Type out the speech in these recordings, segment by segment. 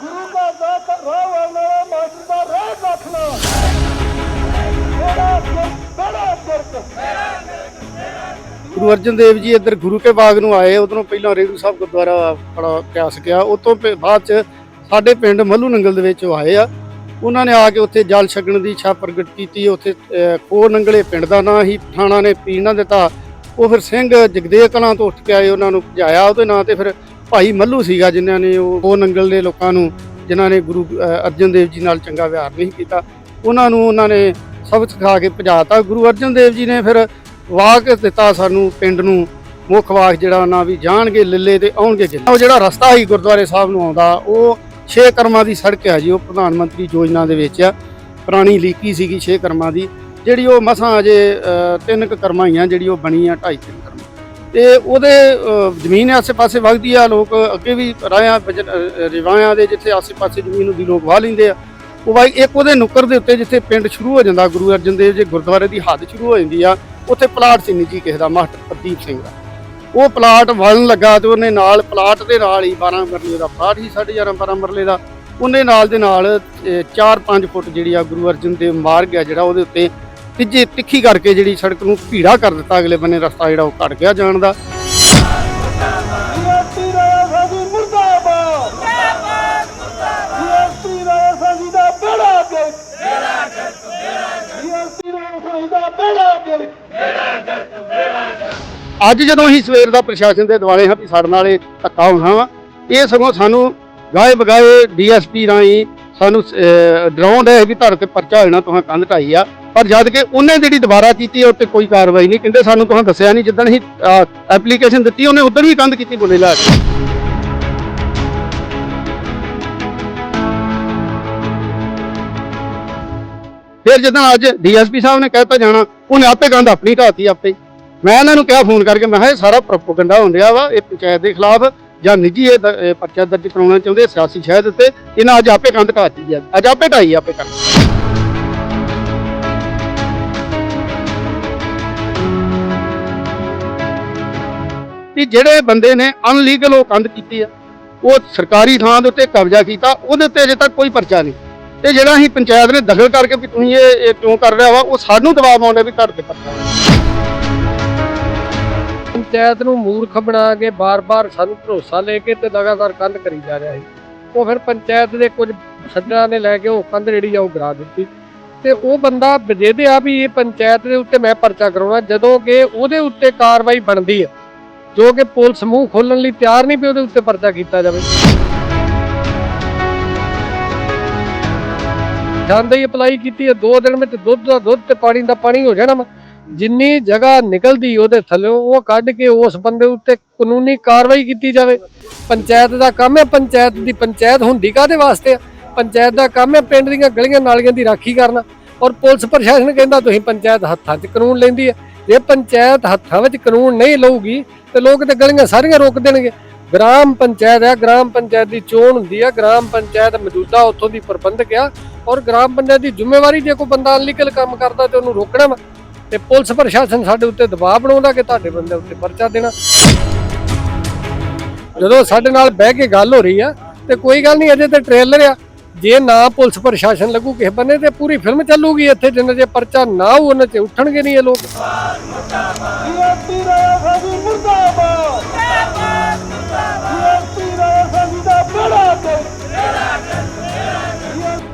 ਗੁਰੂ ਦਾ ਰਾਹ ਵਾਲਾ ਮਾਸਟਰ ਦਾ ਰਾਹ ਰੱਖਣਾ ਬੜਾ ਬੜਾ ਫ਼ਰਕ ਗੁਰੂ ਅਰਜਨ ਦੇਵ ਜੀ ਇੱਧਰ ਗੁਰੂ ਕੇ ਬਾਗ ਨੂੰ ਆਏ, ਉਧਰੋਂ ਪਹਿਲਾਂ ਰੇੜੂ ਸਾਹਿਬ ਗੁਰਦੁਆਰਾ ਬੜਾ ਕਿਆਸ ਗਿਆ ਉਸ ਤੋਂ ਫਿਰ ਬਾਅਦ ਚ ਸਾਡੇ ਪਿੰਡ ਮੱਲੂ ਨੰਗਲ ਦੇ ਵਿੱਚ ਆਏ ਆ। ਉਹਨਾਂ ਨੇ ਆ ਕੇ ਉੱਥੇ ਜਲ ਛਕਣ ਦੀ ਇੱਛਾ ਪ੍ਰਗਟ ਕੀਤੀ, ਉੱਥੇ ਕੋ ਨੰਗਲੇ ਪਿੰਡ ਦਾ ਨਾਂ ਹੀ ਪਠਾਣਾ ਨੇ ਪੀਣ ਨਾ ਦਿੱਤਾ। ਉਹ ਫਿਰ ਸਿੰਘ ਜਗਦੇਵ ਕਲਾਂ ਤੋਂ ਉੱਠ ਕੇ ਆਏ, ਉਹਨਾਂ ਨੂੰ ਭਜਾਇਆ ਉਹਦੇ ਨਾਂ ਤੇ ਫਿਰ ਭਾਈ ਮੱਲੂ ਸੀਗਾ ਜਿਨ੍ਹਾਂ ਨੇ ਉਹ ਉਹ ਨੰਗਲ ਦੇ ਲੋਕਾਂ ਨੂੰ, ਜਿਨ੍ਹਾਂ ਨੇ ਗੁਰੂ ਅਰਜਨ ਦੇਵ ਜੀ ਨਾਲ ਚੰਗਾ ਵਿਹਾਰ ਨਹੀਂ ਕੀਤਾ, ਉਹਨਾਂ ਨੂੰ ਉਹਨਾਂ ਨੇ ਸਬਕ ਸਿਖਾ ਕੇ ਭਜਾਤਾ। ਗੁਰੂ ਅਰਜਨ ਦੇਵ ਜੀ ਨੇ ਫਿਰ ਵਾਕ ਦਿੱਤਾ ਸਾਨੂੰ ਪਿੰਡ ਨੂੰ, ਮੁੱਖ ਵਾਕ ਜਿਹੜਾ ਉਹਨਾਂ ਵੀ ਜਾਣਗੇ, ਲੱਲੇ ਤੇ ਆਉਣਗੇ ਜਿੱਲੇ ਉਹ ਜਿਹੜਾ ਰਸਤਾ ਸੀ ਗੁਰਦੁਆਰੇ ਸਾਹਿਬ ਨੂੰ ਆਉਂਦਾ, ਉਹ ਛੇ ਕਰਮਾਂ ਦੀ ਸੜਕ ਹੈ ਜੀ, ਉਹ ਪ੍ਰਧਾਨ ਮੰਤਰੀ ਯੋਜਨਾ ਦੇ ਵਿੱਚ ਆ। ਪੁਰਾਣੀ ਲੀਕੀ ਸੀਗੀ ਛੇ ਕਰਮਾਂ ਦੀ, ਜਿਹੜੀ ਉਹ ਮਸਾਂ ਅਜੇ ਤਿੰਨ ਕੁ ਕਰਮਾਂ ਹੀ ਆ, ਜਿਹੜੀ ਉਹ ਬਣੀ ਆ ਢਾਈ ਤਿੰਨ ਕਰਮਾਂ। ਤੇ ਉਹਦੇ ਜ਼ਮੀਨ ਆਸੇ ਪਾਸੇ ਵਗਦੀ ਆ, ਲੋਕ ਅੱਗੇ ਵੀ ਰਾਇਆ ਰਿਵਾਇਆਂ ਦੇ ਜਿੱਥੇ ਆਸੇ ਪਾਸੇ ਜ਼ਮੀਨ ਹੁੰਦੀ, ਲੋਕ ਵਾਹ ਲੈਂਦੇ ਆ। ਉਹ ਬਾਈ, ਇੱਕ ਉਹਦੇ ਨੁੱਕਰ ਦੇ ਉੱਤੇ ਜਿੱਥੇ ਪਿੰਡ ਸ਼ੁਰੂ ਹੋ ਜਾਂਦਾ, ਗੁਰੂ ਅਰਜਨ ਦੇਵ ਜੀ ਗੁਰਦੁਆਰੇ ਦੀ ਹੱਦ ਸ਼ੁਰੂ ਹੋ ਜਾਂਦੀ ਆ, ਉੱਥੇ ਪਲਾਟ ਸੀ ਨਿੱਜੀ ਕਿਸੇ ਦਾ, ਮਾਸਟਰ ਪ੍ਰਦੀਪ ਸਿੰਘ ਦਾ। ਉਹ ਪਲਾਟ ਵਲਣ ਲੱਗਾ ਤੇ ਉਹਨੇ ਨਾਲ ਪਲਾਟ ਦੇ ਨਾਲ ਹੀ 12 ਮਰਲੇ ਦਾ ਪਲਾਟ ਹੀ 11.5 12 ਮਰਲੇ ਦਾ। ਉਹਨੇ ਨਾਲ ਦੇ ਨਾਲ 4-5 ਫੁੱਟ ਜਿਹੜੀ ਆ ਗੁਰੂ ਅਰਜਨ ਦੇਵ ਮਾਰਗ ਆ ਜਿਹੜਾ ਉਹਦੇ ਉੱਤੇ ਤਿੱਜੇ ਤਿੱਖੀ ਕਰਕੇ ਜਿਹੜੀ ਸੜਕ ਨੂੰ ਭੀੜਾ ਕਰ ਦਿੱਤਾ ਅਗਲੇ ਬੰਨੇ ਰਸਤਾ ਜਿਹੜਾ ਉਹ ਘਟ ਗਿਆ ਜਾਣ ਦਾ। ਅੱਜ ਜਦੋਂ ਅਸੀਂ ਸਵੇਰ ਦਾ ਪ੍ਰਸ਼ਾਸਨ ਦੇ ਦੁਆਲੇ ਹਾਂ ਵੀ ਸਾਡੇ ਨਾਲ ਇਹ ਧੱਕਾ ਹੋਣਾ ਵਾ ਇਹ ਸਗੋਂ ਸਾਨੂੰ ਗਾਏ ਬਗਾਏ ਡੀਐਸਪੀ ਰਾਹੀਂ ਸਾਨੂੰ ਅਹ, ਡਰਾਉਂਦਾ ਵੀ ਤੁਹਾਡੇ ਤੇ ਪਰਚਾ ਹੋਣਾ ਤੁਸੀਂ ਕੰਧ ਢਾਈ ਆ। ਪਰ ਜਦ ਕਿ ਉਹਨੇ ਜਿਹੜੀ ਦੁਬਾਰਾ ਕੀਤੀ ਉਹ ਤੇ ਕੋਈ ਕਾਰਵਾਈ ਨਹੀਂ। ਕਹਿੰਦੇ ਸਾਨੂੰ ਤੁਸੀਂ ਦੱਸਿਆ ਨਹੀਂ ਜਿੱਦਣ ਅਸੀਂ ਐਪਲੀਕੇਸ਼ਨ ਦਿੱਤੀ ਉਹਨੇ ਉਦੋਂ ਵੀ ਕੰਧ ਕੀਤੀ ਬੋਲੇ ਲਾ ਕੇ। ਫਿਰ ਜਦੋਂ ਅੱਜ ਡੀਐਸਪੀ ਸਾਹਿਬ ਨੇ ਕਹਿਤਾ ਜਾਣਾ ਉਹਨੇ ਆਪੇ ਕੰਧ ਆਪਣੀ ਢਾਤੀ ਆਪੇ ਮੈਂ ਇਹਨਾਂ ਨੂੰ ਕਿਹਾ ਫੋਨ ਕਰਕੇ ਮੈਂ ਕਿਹਾ ਇਹ ਸਾਰਾ ਪ੍ਰੋਪਗੈਂਡਾ ਹੋਣ ਰਿਹਾ ਵਾ ਇਹ ਪੰਚਾਇਤ ਦੇ ਖਿਲਾਫ ਜਾਂ ਨਿੱਜੀ ਇਹ ਦ- ਇਹ ਪਰਚਾ ਦਰਜ ਕਰਾਉਣਾ ਚਾਹੁੰਦੇ ਸਿਆਸੀ ਸ਼ਹਿਦ ਉੱਤੇ ਇਹਨਾਂ ਅੱਜ ਆਪੇ ਕੰਧ ਢਾਤੀ ਆ। ਅੱਜ ਆਪੇ ਢਾਈ ਆਪੇ ਕਰ। ਕਿ ਜਿਹੜੇ ਬੰਦੇ ਨੇ ਅਨਲੀਗਲ ਉਹ ਕੰਧ ਕੀਤੀ ਆ, ਉਹ ਸਰਕਾਰੀ ਥਾਂ ਦੇ ਉੱਤੇ ਕਬਜ਼ਾ ਕੀਤਾ, ਉਹਦੇ ਉੱਤੇ ਅਜੇ ਤੱਕ ਕੋਈ ਪਰਚਾ ਨਹੀਂ। ਤੇ ਜਿਹੜਾ ਅਸੀਂ ਪੰਚਾਇਤ ਨੇ ਦਖਲ ਕਰਕੇ ਵੀ ਤੁਸੀਂ ਇਹ ਇਹ ਕਿਉਂ ਕਰ ਰਿਹਾ ਵਾ ਉਹ ਸਾਨੂੰ ਦਬਾਅ ਪਾਉਂਦੇ ਵੀ ਤੁਹਾਡੇ ਤੇ ਪਰਚਾ। ਵਾ। ਪੰਚਾਇਤ ਨੂੰ ਮੂਰਖ ਬਣਾ ਕੇ ਬਾਰ-ਬਾਰ ਸਾਨੂੰ ਭਰੋਸਾ ਲੈ ਕੇ ਤੇ ਲਗਾਤਾਰ ਕੰਧ ਕਰੀ ਜਾ ਰਿਹਾ ਸੀ। ਉਹ ਫਿਰ ਪੰਚਾਇਤ ਦੇ ਕੁਝ ਸੱਜਣਾ ਨੇ ਲੈ ਕੇ ਉਹ ਕੰਧ ਜਿਹੜੀ ਆ ਉਹ ਗਰਾ ਦਿੱਤੀ। ਤੇ ਉਹ ਬੰਦਾ ਬਜੇਦੇ ਆ ਵੀ ਇਹ ਪੰਚਾਇਤ ਦੇ ਉੱਤੇ ਮੈਂ ਪਰਚਾ ਕਰਾਉਣਾ, ਜਦੋਂ ਕਿ ਉਹਦੇ ਉੱਤੇ ਕਾਰਵਾਈ ਬਣਦੀ ਹੈ ਜੋ ਕਿ ਪੁਲਿਸ ਮੂੰਹ ਖੋਲਣ ਲਈ ਤਿਆਰ ਨਹੀਂ ਵੀ ਉਹਦੇ ਉੱਤੇ ਪਰਚਾ ਕੀਤਾ ਜਾਵੇ। ਜਾਂਦੇ ਹੀ ਅਪਲਾਈ ਕੀਤੀ ਹੈ 2 ਦਿਨ ਵਿੱਚ ਦੁੱਧ ਦਾ ਦੁੱਧ ਤੇ ਪਾਣੀ ਦਾ ਪਾਣੀ ਹੋ ਜਾਣਾ ਵਾ। ਜਿੰਨੀ ਜਗ੍ਹਾ ਨਿਕਲਦੀ ਉਹਦੇ ਥੱਲੇ ਉਹ ਕੱਢ ਕੇ ਉਸ ਬੰਦੇ ਉੱਤੇ ਕਾਨੂੰਨੀ ਕਾਰਵਾਈ ਕੀਤੀ ਜਾਵੇ। ਪੰਚਾਇਤ ਦਾ ਕੰਮ ਹੈ, ਪੰਚਾਇਤ ਦੀ ਪੰਚਾਇਤ ਹੁੰਦੀ ਕਾਦੇ ਵਾਸਤੇ ਪੰਚਾਇਤ ਦਾ ਕੰਮ ਹੈ ਪਿੰਡ ਦੀਆਂ ਗਲੀਆਂ ਨਾਲੀਆਂ ਦੀ ਰਾਖੀ ਕਰਨਾ। ਔਰ ਪੁਲਿਸ ਪ੍ਰਸ਼ਾਸਨ ਕਹਿੰਦਾ ਤੁਸੀਂ ਪੰਚਾਇਤ ਹੱਥਾਂ 'ਚ ਕਾਨੂੰਨ ਲੈਂਦੀ ਹੈ। ਜੇ ਪੰਚਾਇਤ ਹੱਥਾਂ ਵਿੱਚ ਕਾਨੂੰਨ ਨਹੀਂ ਲਊਗੀ, ਤੇ ਲੋਕ ਤੇ ਗਲੀਆਂ ਸਾਰੀਆਂ ਰੋਕ ਦੇਣਗੇ। ਗ੍ਰਾਮ ਪੰਚਾਇਤ ਹੈ, ਗ੍ਰਾਮ ਪੰਚਾਇਤ ਦੀ ਚੋਣ ਹੁੰਦੀ ਹੈ। ਗ੍ਰਾਮ ਪੰਚਾਇਤ ਮੌਜੂਦਾ ਉੱਥੋਂ ਦੀ ਪ੍ਰਬੰਧਕ ਆ। ਔਰ ਗ੍ਰਾਮ ਪੰਚਾਇਤ ਦੀ ਜ਼ਿੰਮੇਵਾਰੀ ਜੇ ਕੋਈ ਬੰਦਾ ਅਨਲੀਗਲ ਕੰਮ ਕਰਦਾ ਤੇ ਉਹਨੂੰ ਰੋਕਣਾ ਵਾ ਤੇ ਪੁਲਿਸ ਪ੍ਰਸ਼ਾਸਨ ਸਾਡੇ ਉੱਤੇ ਦਬਾਅ ਬਣਾਉਂਦਾ ਕਿ ਤੁਹਾਡੇ ਬੰਦੇ ਉੱਤੇ ਪਰਚਾ ਦੇਣਾ। ਜਦੋਂ ਸਾਡੇ ਨਾਲ ਬਹਿ ਕੇ ਗੱਲ ਹੋ ਰਹੀ ਆ, ਤੇ ਕੋਈ ਗੱਲ ਨਹੀਂ, ਅਜੇ ਤੇ ਟ੍ਰੇਲਰ ਆ। ਜੇ ਨਾ ਪੁਲਿਸ ਪ੍ਰਸ਼ਾਸਨ ਲੱਗੂ, ਕਿਸੇ ਬੰਨੇ ਤੇ ਪੂਰੀ ਫਿਲਮ ਚੱਲੂਗੀ ਇੱਥੇ, ਜਿੰਨਾ ਜੇ ਪਰਚਾ ਨਾ ਹੋਊ, ਉਹਨਾਂ 'ਚ ਉੱਠਣਗੇ ਨਹੀਂ ਇਹ ਲੋਕ।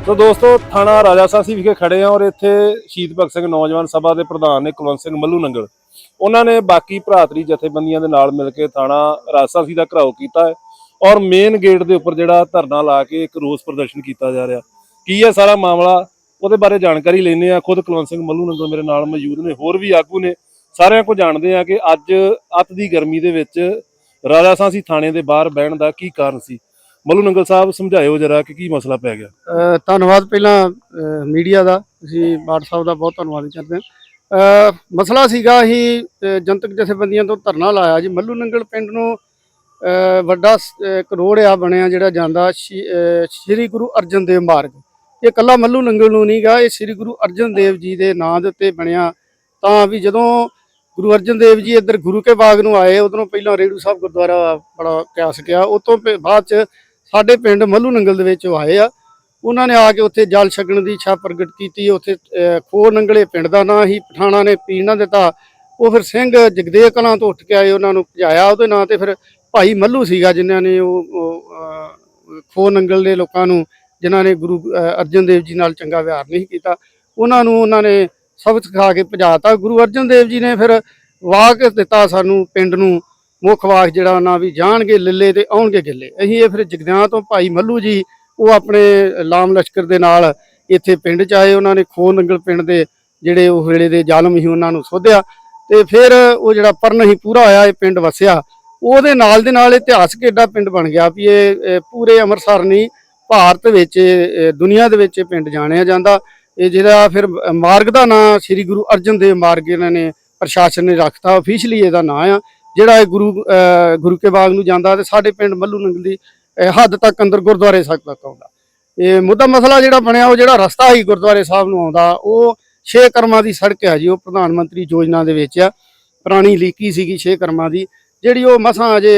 ਸੋ ਦੋਸਤੋ, ਥਾਣਾ ਰਾਜਾ ਸਾਸੀ ਵਿਖੇ ਖੜੇ ਆ ਔਰ ਇੱਥੇ ਸ਼ਹੀਦ ਭਗਤ ਸਿੰਘ ਨੌਜਵਾਨ ਸਭਾ ਦੇ ਪ੍ਰਧਾਨ ਨੇ ਕੁਲਵੰਤ ਸਿੰਘ ਮੱਲੂ ਨੰਗਲ। ਉਹਨਾਂ ਨੇ ਬਾਕੀ ਭਰਾਤਰੀ ਜਥੇਬੰਦੀਆਂ ਦੇ ਨਾਲ ਮਿਲ ਕੇ ਥਾਣਾ ਰਾਜਸਾਸੀ ਦਾ ਘਰਾਓ ਕੀਤਾ ਹੈ ਔਰ ਮੇਨ ਗੇਟ ਦੇ ਉੱਪਰ ਜਿਹੜਾ ਧਰਨਾ ਲਾ ਕੇ ਇੱਕ ਰੋਸ ਪ੍ਰਦਰਸ਼ਨ ਕੀਤਾ ਜਾ ਰਿਹਾ। ਕੀ ਹੈ ਸਾਰਾ ਮਾਮਲਾ? ਉਹਦੇ ਬਾਰੇ ਜਾਣਕਾਰੀ ਲੈਣੇ ਆ ਖੁਦ ਕੁਲਵੰਤ ਸਿੰਘ ਮੱਲੂ ਨੰਗਲ ਮੇਰੇ ਨਾਲ ਮੌਜੂਦ ਨੇ, ਹੋਰ ਵੀ ਆਗੂ ਨੇ। ਸਾਰਿਆਂ ਕੋ ਜਾਣਦੇ ਆ ਕਿ ਅੱਜ ਅੱਤ ਦੀ ਗਰਮੀ ਦੇ ਵਿੱਚ ਰਾਜਾ ਸਾਸੀ ਥਾਣੇ ਦੇ ਬਾਹਰ ਬਹਿਣ ਦਾ ਕੀ ਕਾਰਨ ਸੀ। ਮੱਲੂ ਨੰਗਲ ਸਾਹਿਬ ਸਮਝਾਇਓ ਜਰਾ ਕਿ ਕੀ ਮਸਲਾ ਪੈ ਗਿਆ। ਧੰਨਵਾਦ ਪਹਿਲਾਂ ਮੀਡੀਆ ਦਾ ਅਸੀਂ ਬਾਟ ਸਾਹਿਬ ਦਾ ਬਹੁਤ ਧੰਨਵਾਦ ਕਰਦੇ ਹਾਂ। ਮਸਲਾ ਸੀਗਾ ਹੀ ਜਨਤਕ ਜਥੇਬੰਦੀਆਂ ਤੋਂ ਧਰਨਾ ਲਾਇਆ ਜੀ। ਮੱਲੂ ਨੰਗਲ ਪਿੰਡ ਨੂੰ ਵੱਡਾ ਸ- ਇੱਕ ਰੋਡ ਆ ਬਣਿਆ ਜਿਹੜਾ ਜਾਂਦਾ, ਸ਼ੀ- ਸ਼੍ਰੀ ਗੁਰੂ ਅਰਜਨ ਦੇਵ ਮਾਰਗ। ਇਹ ਕੱਲਾ ਮੱਲੂ ਨੰਗਲ ਨੂੰ ਨਹੀਂਗਾ ਇਹ ਸ਼੍ਰੀ ਗੁਰੂ ਅਰਜਨ ਦੇਵ ਜੀ ਦੇ ਨਾਂ ਦੇ ਉੱਤੇ ਬਣਿਆ। ਤਾਂ ਵੀ ਜਦੋਂ ਗੁਰੂ ਅਰਜਨ ਦੇਵ ਜੀ ਇੱਧਰ ਗੁਰੂ ਕੇ ਬਾਗ ਨੂੰ ਆਏ, ਉਦੋਂ ਪਹਿਲਾਂ ਰੇੜੂ ਸਾਹਿਬ ਗੁਰਦੁਆਰਾ ਬੜਾ ਕਿਆਸ ਗਿਆ। ਉਸ ਤੋਂ ਫਿਰ ਬਾਅਦ ਚ ਸਾਡੇ ਪਿੰਡ ਮੱਲੂ ਨੰਗਲ ਦੇ ਵਿੱਚ ਉਹ ਆਏ ਆ। ਉਹਨਾਂ ਨੇ ਆ ਕੇ ਉੱਥੇ ਜਲ ਛਕਣ ਦੀ ਇੱਛਾ ਪ੍ਰਗਟ ਕੀਤੀ। ਉੱਥੇ ਖੋ ਨੰਗਲੇ ਪਿੰਡ ਦਾ ਨਾਂ ਹੀ ਪਠਾਣਾ ਨੇ ਪੀਣ ਨਾ ਦਿੱਤਾ। ਉਹ ਫਿਰ ਸਿੰਘ ਜਗਦੇਵ ਕਲਾਂ ਤੋਂ ਉੱਠ ਕੇ ਆਏ, ਉਹਨਾਂ ਨੂੰ ਭਜਾਇਆ ਉਹਦੇ ਨਾਂ ਤੇ। ਫਿਰ ਭਾਈ ਮੱਲੂ ਸੀਗਾ ਜਿਨ੍ਹਾਂ ਨੇ ਉਹ ਖੋ ਨੰਗਲ ਦੇ ਲੋਕਾਂ ਨੂੰ, ਜਿਨ੍ਹਾਂ ਨੇ ਗੁਰੂ ਅਰਜਨ ਦੇਵ ਜੀ ਨਾਲ ਚੰਗਾ ਵਿਹਾਰ ਨਹੀਂ ਕੀਤਾ, ਉਹਨਾਂ ਨੂੰ ਉਹਨਾਂ ਨੇ ਸਬਕ ਸਿਖਾ ਕੇ ਭਜਾਤਾ। ਗੁਰੂ ਅਰਜਨ ਦੇਵ ਜੀ ਨੇ ਫਿਰ ਵਾਕ ਦਿੱਤਾ ਸਾਨੂੰ ਪਿੰਡ ਨੂੰ ਮੁੱਖ ਵਾਕ ਜਿਹੜਾ ਉਹਨਾਂ ਵੀ ਜਾਣਗੇ, ਲੱਲੇ ਤੇ ਆਉਣਗੇ ਗਿੱਲੇ। ਅਸੀਂ ਇਹ ਫਿਰ ਜਗਦਿਆਂ ਤੋਂ ਭਾਈ ਮੱਲੂ ਜੀ, ਉਹ ਆਪਣੇ ਲਾਮ ਲਸ਼ਕਰ ਦੇ ਨਾਲ ਇੱਥੇ ਪਿੰਡ ਚ ਆਏ, ਉਹਨਾਂ ਨੇ ਖੋਹ ਨੰਗਲ ਪਿੰਡ ਦੇ ਜਿਹੜੇ ਉਹ ਵੇਲੇ ਦੇ ਜ਼ਾਲਮ ਸੀ, ਉਹਨਾਂ ਨੂੰ ਸੋਧਿਆ ਤੇ ਫਿਰ ਉਹ ਜਿਹੜਾ ਪਰਨ ਹੀ ਪੂਰਾ ਹੋਇਆ ਇਹ ਪਿੰਡ ਵਸਿਆ। ਉਹਦੇ ਨਾਲ ਦੇ ਨਾਲ ਇਤਿਹਾਸਕ ਏਡਾ ਪਿੰਡ ਬਣ ਗਿਆ ਵੀ ਇਹ ਪੂਰੇ ਅੰਮ੍ਰਿਤਸਰ ਨਹੀਂ, ਭਾਰਤ ਵਿੱਚ, ਇਹ ਦੁਨੀਆ ਦੇ ਵਿੱਚ ਇਹ ਪਿੰਡ ਜਾਣਿਆ ਜਾਂਦਾ। ਇਹ ਜਿਹੜਾ ਫਿਰ ਮਾਰਗ ਦਾ ਨਾਂ ਸ੍ਰੀ ਗੁਰੂ ਅਰਜਨ ਦੇਵ ਮਾਰਗ ਇਹਨਾਂ ਨੇ ਪ੍ਰਸ਼ਾਸਨ ਨੇ ਰੱਖਤਾ ਅਫੀਸ਼ੀਅਲੀ ਇਹਦਾ ਨਾਂ ਆ। ਜਿਹੜਾ ਇਹ ਗੁਰੂ ਗੁਰੂ ਕੇ ਬਾਗ ਨੂੰ ਜਾਂਦਾ ਤੇ ਸਾਡੇ ਪਿੰਡ ਮੱਲੂ ਨੰਗਲ ਦੀ ਹੱਦ ਤੱਕ ਅੰਦਰ ਗੁਰਦੁਆਰੇ ਸਾਹਿਬ ਤੱਕ ਆਉਂਦਾ। ਇਹ ਮੁੱਦਾ ਮਸਲਾ ਜਿਹੜਾ ਬਣਿਆ, ਉਹ ਜਿਹੜਾ ਰਸਤਾ ਸੀ ਗੁਰਦੁਆਰੇ ਸਾਹਿਬ ਨੂੰ ਆਉਂਦਾ, ਉਹ ਛੇ ਕਰਮਾਂ ਦੀ ਸੜਕ ਹੈ ਜੀ, ਉਹ ਪ੍ਰਧਾਨ ਮੰਤਰੀ ਯੋਜਨਾ ਦੇ ਵਿੱਚ ਆ। ਪੁਰਾਣੀ ਲੀਕੀ ਸੀਗੀ ਛੇ ਕਰਮਾਂ ਦੀ, ਜਿਹੜੀ ਉਹ ਮਸਾਂ ਅਜੇ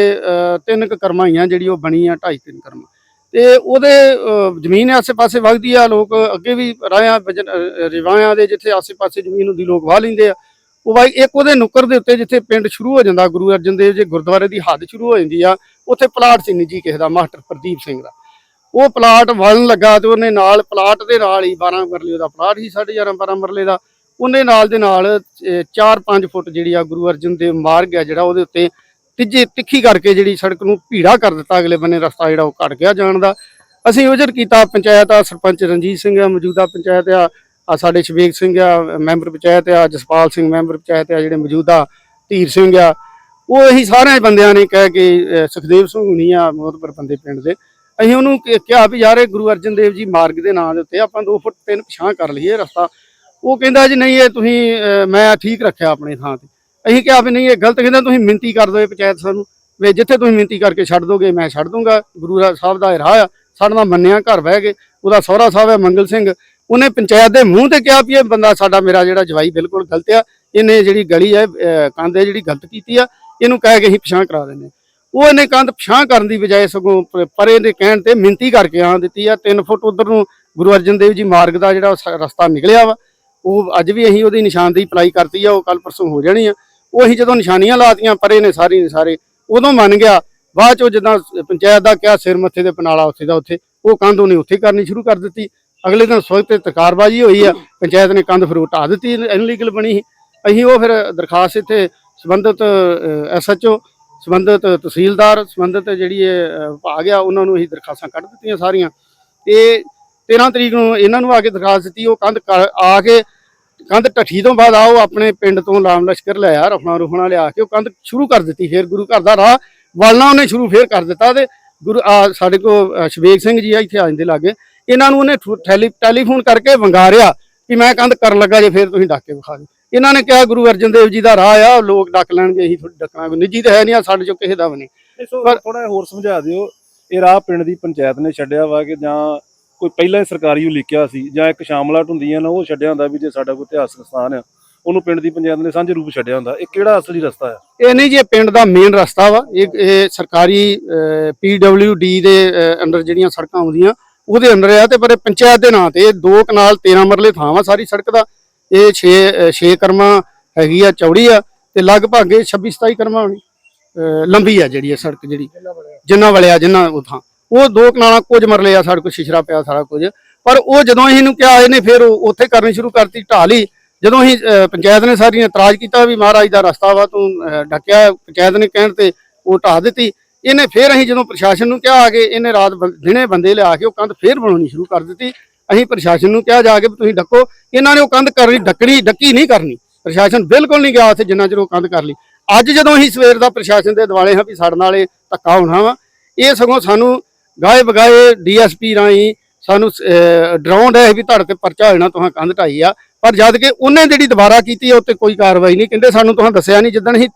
ਤਿੰਨ ਕੁ ਕਰਮਾਂ ਹੀ ਆ, ਜਿਹੜੀ ਉਹ ਬਣੀ ਆ, ਢਾਈ ਤਿੰਨ ਕਰਮਾਂ। ਤੇ ਉਹਦੇ ਜ਼ਮੀਨ ਆਸੇ-ਪਾਸੇ ਵਗਦੀ ਆ, ਲੋਕ ਅੱਗੇ ਵੀ ਰਾਇਆ ਰਿਵਾਇਆਂ ਦੇ ਜਿੱਥੇ ਆਸੇ-ਪਾਸੇ ਜ਼ਮੀਨ ਹੁੰਦੀ, ਲੋਕ ਵਾਹ ਲੈਂਦੇ ਆ। ਉਹ ਬਾਈ ਇੱਕ ਉਹਦੇ ਨੁੱਕਰ ਦੇ ਉੱਤੇ ਜਿੱਥੇ ਪਿੰਡ ਸ਼ੁਰੂ ਹੋ ਜਾਂਦਾ, ਗੁਰੂ ਅਰਜਨ ਦੇਵ ਜੀ ਗੁਰਦੁਆਰੇ ਦੀ ਹੱਦ ਸ਼ੁਰੂ ਹੋ ਜਾਂਦੀ ਆ, ਉੱਥੇ ਪਲਾਟ ਸੀ ਨਿੱਜੀ ਕਿਸੇ ਦਾ, ਮਾਸਟਰ ਪ੍ਰਦੀਪ ਸਿੰਘ ਦਾ। ਉਹ ਪਲਾਟ ਵਲਣ ਲੱਗਾ ਤੇ ਉਹਨੇ ਨਾਲ ਪਲਾਟ ਦੇ ਨਾਲ ਹੀ 12 ਮਰਲੇ ਦਾ ਪਲਾਟ ਸੀ 11.5 12 ਮਰਲੇ ਦਾ। ਉਹਨੇ ਨਾਲ ਦੇ ਨਾਲ 4-5 ਫੁੱਟ ਜਿਹੜੀ ਆ ਗੁਰੂ ਅਰਜਨ ਦੇਵ ਮਾਰਗ ਆ ਜਿਹੜਾ ਉਹਦੇ ਉੱਤੇ ਤਿੱਜੇ, ਤਿੱਖੀ ਕਰਕੇ ਜਿਹੜੀ ਸੜਕ ਨੂੰ ਭੀੜਾ ਕਰ ਦਿੱਤਾ, ਅਗਲੇ ਬੰਨੇ ਰਸਤਾ ਜਿਹੜਾ ਉਹ ਘਟ ਗਿਆ ਜਾਣ ਦਾ। ਅਸੀਂ ਉਜਰ ਕੀਤਾ, ਪੰਚਾਇਤ ਆ, ਸਰਪੰਚ ਰਣਜੀਤ ਸਿੰਘ ਆ, ਮੌਜੂਦਾ ਪੰਚਾਇਤ ਆ ਆ ਸਾਡੇ ਸ਼ਵੇਕ ਸਿੰਘ ਆ, ਮੈਂਬਰ ਪੰਚਾਇਤ ਆ, ਜਸਪਾਲ ਸਿੰਘ ਮੈਂਬਰ ਪੰਚਾਇਤ ਆ, ਜਿਹੜੇ ਮੌਜੂਦਾ ਧੀਰ ਸਿੰਘ ਆ, ਉਹ ਅਸੀਂ ਸਾਰੇ ਬੰਦਿਆਂ ਨੇ ਕਹਿ ਕੇ ਸੁਖਦੇਵ ਸਿੰਘ ਹੁਣੀ ਆ ਮੋਹਤਪੁਰ ਬੰਦੇ ਪਿੰਡ ਦੇ। ਅਸੀਂ ਉਹਨੂੰ ਕਿਹਾ ਵੀ ਯਾਰ ਇਹ ਗੁਰੂ ਅਰਜਨ ਦੇਵ ਜੀ ਮਾਰਗ ਦੇ ਨਾਂ ਦੇ ਉੱਤੇ ਆਪਾਂ 2 ਫੁੱਟ 3 ਪਿਛਾਂ ਕਰ ਲਈਏ ਰਸਤਾ। ਉਹ ਕਹਿੰਦਾ ਜੀ ਨਹੀਂ, ਇਹ ਤੁਸੀਂ ਮੈਂ ਠੀਕ ਰੱਖਿਆ ਆਪਣੇ ਥਾਂ ਤੇ। ਅਸੀਂ ਕਿਹਾ ਵੀ ਨਹੀਂ, ਇਹ ਗਲਤ ਕਹਿੰਦਾ, ਤੁਸੀਂ ਮਿੰਤੀ ਕਰ ਦਿਓ ਪੰਚਾਇਤ ਸਾਨੂੰ। ਵੀ ਜਿੱਥੇ ਤੁਸੀਂ ਮਿੰਤੀ ਕਰਕੇ ਛੱਡ ਦੋਗੇ, ਮੈਂ ਛੱਡ ਦੂੰਗਾ। ਗੁਰੂ ਸਾਹਿਬ ਦਾ ਇਹ ਰਾਹ ਆ। ਸਾਡੇ ਨਾਲ ਮੰਨਿਆ ਘਰ ਬਹਿ ਗਏ ਉਹਦਾ ਸਹੁਰਾ ਸਾਹਿਬ ਹੈ ਮੰਗਲ ਸਿੰਘ। ਉਹਨੇ ਪੰਚਾਇਤ ਦੇ ਮੂੰਹ ਤੇ ਕਿਹਾ ਵੀ ਇਹ ਬੰਦਾ ਸਾਡਾ ਮੇਰਾ ਜਿਹੜਾ ਜਵਾਈ ਬਿਲਕੁਲ ਗਲਤ ਆ, ਇਹਨੇ ਜਿਹੜੀ ਗਲੀ ਹੈ ਕੰਧ ਹੈ ਜਿਹੜੀ ਗਲਤ ਕੀਤੀ ਆ, ਇਹਨੂੰ ਕਹਿ ਕੇ ਅਸੀਂ ਪਛਾਣ ਕਰਾ ਦਿੰਦੇ ਹਾਂ। ਉਹ ਇਹਨੇ ਕੰਧ ਪਛਾਣ ਕਰਨ ਦੀ ਬਜਾਏ ਸਗੋਂ ਪ- ਪਰੇ ਦੇ ਕਹਿਣ ਤੇ ਮਿੰਤੀ ਕਰਕੇ ਆਂ ਦਿੱਤੀ ਆ। 3 ਫੁੱਟ ਉਧਰ ਨੂੰ ਗੁਰੂ ਅਰਜਨ ਦੇਵ ਜੀ ਮਾਰਗ ਦਾ ਜਿਹੜਾ ਸ- ਰਸਤਾ ਨਿਕਲਿਆ ਵਾ, ਉਹ ਅੱਜ ਵੀ ਅਸੀਂ ਉਹਦੀ ਨਿਸ਼ਾਨਦੇਹੀ ਅਪਲਾਈ ਕਰਤੀ ਆ, ਉਹ ਕੱਲ ਪਰਸੋਂ ਹੋ ਜਾਣੀ ਆ। ਉਹ ਅਸੀਂ ਜਦੋਂ ਨਿਸ਼ਾਨੀਆਂ ਲਾਤੀਆਂ, ਪਰੇ ਨੇ ਸਾਰੀ ਦੇ ਸਾਰੇ, ਉਦੋਂ ਮੰਨ ਗਿਆ, ਬਾਅਦ ਚੋਂ ਜਦੋਂ ਪੰਚਾਇਤ ਦਾ ਕਿਹਾ ਸਿਰ ਮੱਥੇ ਦੇ ਪਨਾਲਾ ਉੱਥੇ ਦਾ ਉੱਥੇ, ਉਹ ਕੰਧ ਉਹਨੇ ਉੱਥੇ ਕਰਨੀ ਸ਼ੁਰੂ ਕਰ ਦਿੱਤੀ। ਅਗਲੇ ਦਿਨ ਸਵਖਤ ਤੇ ਤਕਾਰਬਾਜੀ ਹੋਈ ਆ, ਪੰਚਾਇਤ ਨੇ ਕੰਧ ਫਿਰ ਉਹ ਦਿੱਤੀ ਇਨਲੀਗਲ ਬਣੀ ਸੀ। ਅਸੀਂ ਉਹ ਫਿਰ ਦਰਖਾਸਤ ਇੱਥੇ ਸੰਬੰਧਿਤ ਐਸਐਚਓ ਸੰਬੰਧਿਤ ਤਹਿਸੀਲਦਾਰ, ਸੰਬੰਧਿਤ ਜਿਹੜੀ ਇਹ ਵਿਭਾਗ ਆ, ਉਹਨਾਂ ਨੂੰ ਅਸੀਂ ਦਰਖਾਸਤਾਂ ਕੱਢ ਦਿੱਤੀਆਂ ਸਾਰੀਆਂ। ਤੇ 13 ਤਰੀਕ ਨੂੰ ਇਹਨਾਂ ਨੂੰ ਆ ਕੇ ਦਰਖਾਸਤ ਦਿੱਤੀ, ਉਹ ਕੰਧ ਕਰ- ਆ ਕੇ ਕੰਧ ਢੱਠੀ ਤੋਂ ਬਾਅਦ ਆਓ, ਆਪਣੇ ਪਿੰਡ ਤੋਂ ਲਾਮ ਲਸ਼ਕਰ ਲਿਆ ਰਫਣਾ ਰੁਫਣਾ ਲਿਆ ਕੇ ਉਹ ਕੰਧ ਸ਼ੁਰੂ ਕਰ ਦਿੱਤੀ, ਫਿਰ ਗੁਰੂ ਘਰ ਦਾ ਰਾਹ ਵਲਣਾ ਉਹਨੇ ਸ਼ੁਰੂ ਫੇਰ ਕਰ ਦਿੱਤਾ ਤੇ ਗੁਰੂ, ਆ, ਸਾਡੇ ਕੋ ਸ਼ਵੇਗ ਸਿੰਘ ਜੀ ਆ, ਇੱਥੇ ਆ ਜਾਂਦੇ ਲਾਗੇ। ਇਹਨਾਂ ਨੂੰ ਉਹਨੇ ਟੈਲੀਫੋਨ ਕਰਕੇ ਵੰਗਾਰਿਆ ਕਿ ਮੈਂ ਕੰਧ ਕਰਨ ਲੱਗਾ ਜੇ ਫਿਰ ਤੁਸੀਂ ਡੱਕ ਵਿਖਾ ਦਿਓ। ਇਹਨਾਂ ਨੇ ਕਿਹਾ ਗੁਰੂ ਅਰਜਨ ਦੇਵ ਜੀ ਦਾ ਰਾਹ ਆ ਲੋਕ ਡੱਕ ਲੈਣਗੇ ਥੋੜੀ ਡੱਕਣਾ ਨਿੱਜੀ ਤਾਂ ਹੈ ਨਹੀਂ ਸਾਡੇ ਚੋਂ ਕਿਸੇ ਦਾ ਵੀ ਨਹੀਂ। ਪਰ- ਥੋੜਾ ਹੋਰ ਸਮਝਾ ਦਿਓ ਇਹ ਰਾਹ ਪਿੰਡ ਦੀ ਪੰਚਾਇਤ ਨੇ ਛੱਡਿਆ ਵਾ ਕਿ ਜਾਂ ਕੋਈ ਪਹਿਲਾਂ ਹੀ ਸਰਕਾਰੀ ਉਹ ਲਿਖਿਆ ਸੀ ਜਾਂ ਇੱਕ ਸ਼ਾਮਲਾਟ ਹੁੰਦੀਆਂ ਨੇ ਉਹ ਛੱਡਿਆ ਹੁੰਦਾ ਵੀ ਜੇ ਸਾਡਾ ਕੋਈ ਇਤਿਹਾਸਕ ਸਥਾਨ ਆ ਉਹਨੂੰ ਪਿੰਡ ਦੀ ਪੰਚਾਇਤ ਨੇ ਸਾਂਝੇ ਰੂਪ ਛੱਡਿਆ ਹੁੰਦਾ। ਇਹ ਕਿਹੜਾ ਅਸਲੀ ਰਸਤਾ ਆ? ਇਹ ਨਹੀਂ ਜੀ ਇਹ ਪਿੰਡ ਦਾ ਮੇਨ ਰਸਤਾ ਵਾ। ਇਹ ਇਹ ਸਰਕਾਰੀ ਡੀ ਦੇ ਅੰਡਰ ਜਿਹੜੀਆਂ ਸੜਕਾਂ ਆਉਂਦੀਆਂ ਉਹਦੇ ਅੰਦਰ ਆ ਤੇ ਪਰ ਇਹ ਪੰਚਾਇਤ ਦੇ ਨਾਂ ਤੇ ਇਹ ਦੋ ਕਨਾਲ 13 ਮਰਲੇ ਥਾਂ ਵਾ ਸਾਰੀ ਸੜਕ ਦਾ। ਇਹ 6 6 ਕਰਮਾ ਹੈਗੀ ਆ ਚੌੜੀ ਆ ਤੇ ਲਗਭਗ ਇਹ 26 27 ਕਰਮਾ ਹੋਣੀ ਲੰਬੀ ਆ ਜਿਹੜੀ ਇਹ ਸੜਕ ਜਿਹੜੀ। ਜਿੰਨਾ ਵਲਿਆ ਜਿੰਨਾ ਉਹ ਥਾਂ। ਉਹ ਦੋ ਕਨਾਲਾਂ ਕੁਝ ਮਰਲੇ ਆ ਸਾਡੇ ਕੋਲ ਸ਼ਿਸ਼ਰਾ ਪਿਆ ਸਾਰਾ ਕੁਝ। ਪਰ ਉਹ ਜਦੋਂ ਅਸੀਂ ਇਹਨੂੰ ਕਿਹਾ ਇਹਨੇ ਫਿਰ ਉੱਥੇ ਕਰਨੀ ਸ਼ੁਰੂ ਕਰਤੀ ਢਾਹ ਲਈ। ਜਦੋਂ ਅਸੀਂ ਪੰਚਾਇਤ ਨੇ ਸਾਰੀ ਇਤਰਾਜ਼ ਕੀਤਾ ਵੀ ਮਹਾਰਾਜ ਦਾ ਰਸਤਾ ਵਾ ਤੂੰ ਅਹ, ਡੱਕਿਆ ਪੰਚਾਇਤ ਨੇ ਕਹਿਣ ਤੇ ਉਹ ਢਾਹ ਦਿੱਤੀ। ਇਹਨੇ ਫਿਰ ਅਸੀਂ ਜਦੋਂ ਪ੍ਰਸ਼ਾਸਨ ਨੂੰ ਕਿਹਾ ਆ ਕੇ ਇਹਨੇ ਰਾਤ ਬੰ- ਦਿਨੇ ਬੰਦੇ ਲਿਆ ਕੇ ਉਹ ਕੰਧ ਫੇਰ ਬਣਾਉਣੀ ਸ਼ੁਰੂ ਕਰ ਦਿੱਤੀ। ਅਸੀਂ ਪ੍ਰਸ਼ਾਸਨ ਨੂੰ ਕਿਹਾ ਜਾ ਕੇ ਵੀ ਤੁਸੀਂ ਡੱਕੋ। ਇਹਨਾਂ ਨੇ ਉਹ ਕੰਧ ਕਰਨੀ ਡੱਕਣੀ, ਡੱਕੀ ਨਹੀਂ ਕਰਨੀ। ਪ੍ਰਸ਼ਾਸਨ ਬਿਲਕੁਲ ਨਹੀਂ ਗਿਆ ਉੱਥੇ ਜਿੰਨਾ ਚਿਰ ਉਹ ਕੰਧ ਕਰ ਲਈ। ਅੱਜ ਜਦੋਂ ਅਸੀਂ ਸਵੇਰ ਦਾ ਪ੍ਰਸ਼ਾਸਨ ਦੇ ਦਿਵਾਲੇ ਹਾਂ ਵੀ ਸਾਡੇ ਨਾਲ ਇਹ ਧੱਕਾ ਹੋਣਾ ਵਾ, ਇਹ ਸਗੋਂ ਸਾਨੂੰ ਗਾਏ ਬਗਾਏ ਡੀਐਸਪੀ ਰਾਹੀਂ ਸਾਨੂੰ ਡਰਾਉਂਡ ਹੈ ਵੀ ਤੁਹਾਡੇ ਤੇ ਪਰਚਾ ਹੋਣਾ ਤੁਸੀਂ ਕੰਧ ਢਾਈ ਆ। ਪਰ ਜਦ ਕਿ ਉਹਨੇ ਜਿਹੜੀ ਦੁਬਾਰਾ ਕੀਤੀ ਹੈ, ਉੱਤੇ ਕੋਈ ਕਾਰਵਾਈ ਨਹੀਂ। ਕਹਿੰਦੇ ਸਾਨੂੰ ਤੁਹਾਨੂੰ ਦੱਸਿਆ ਨਹੀਂ, ਜਿੱਦਣ ਹੀ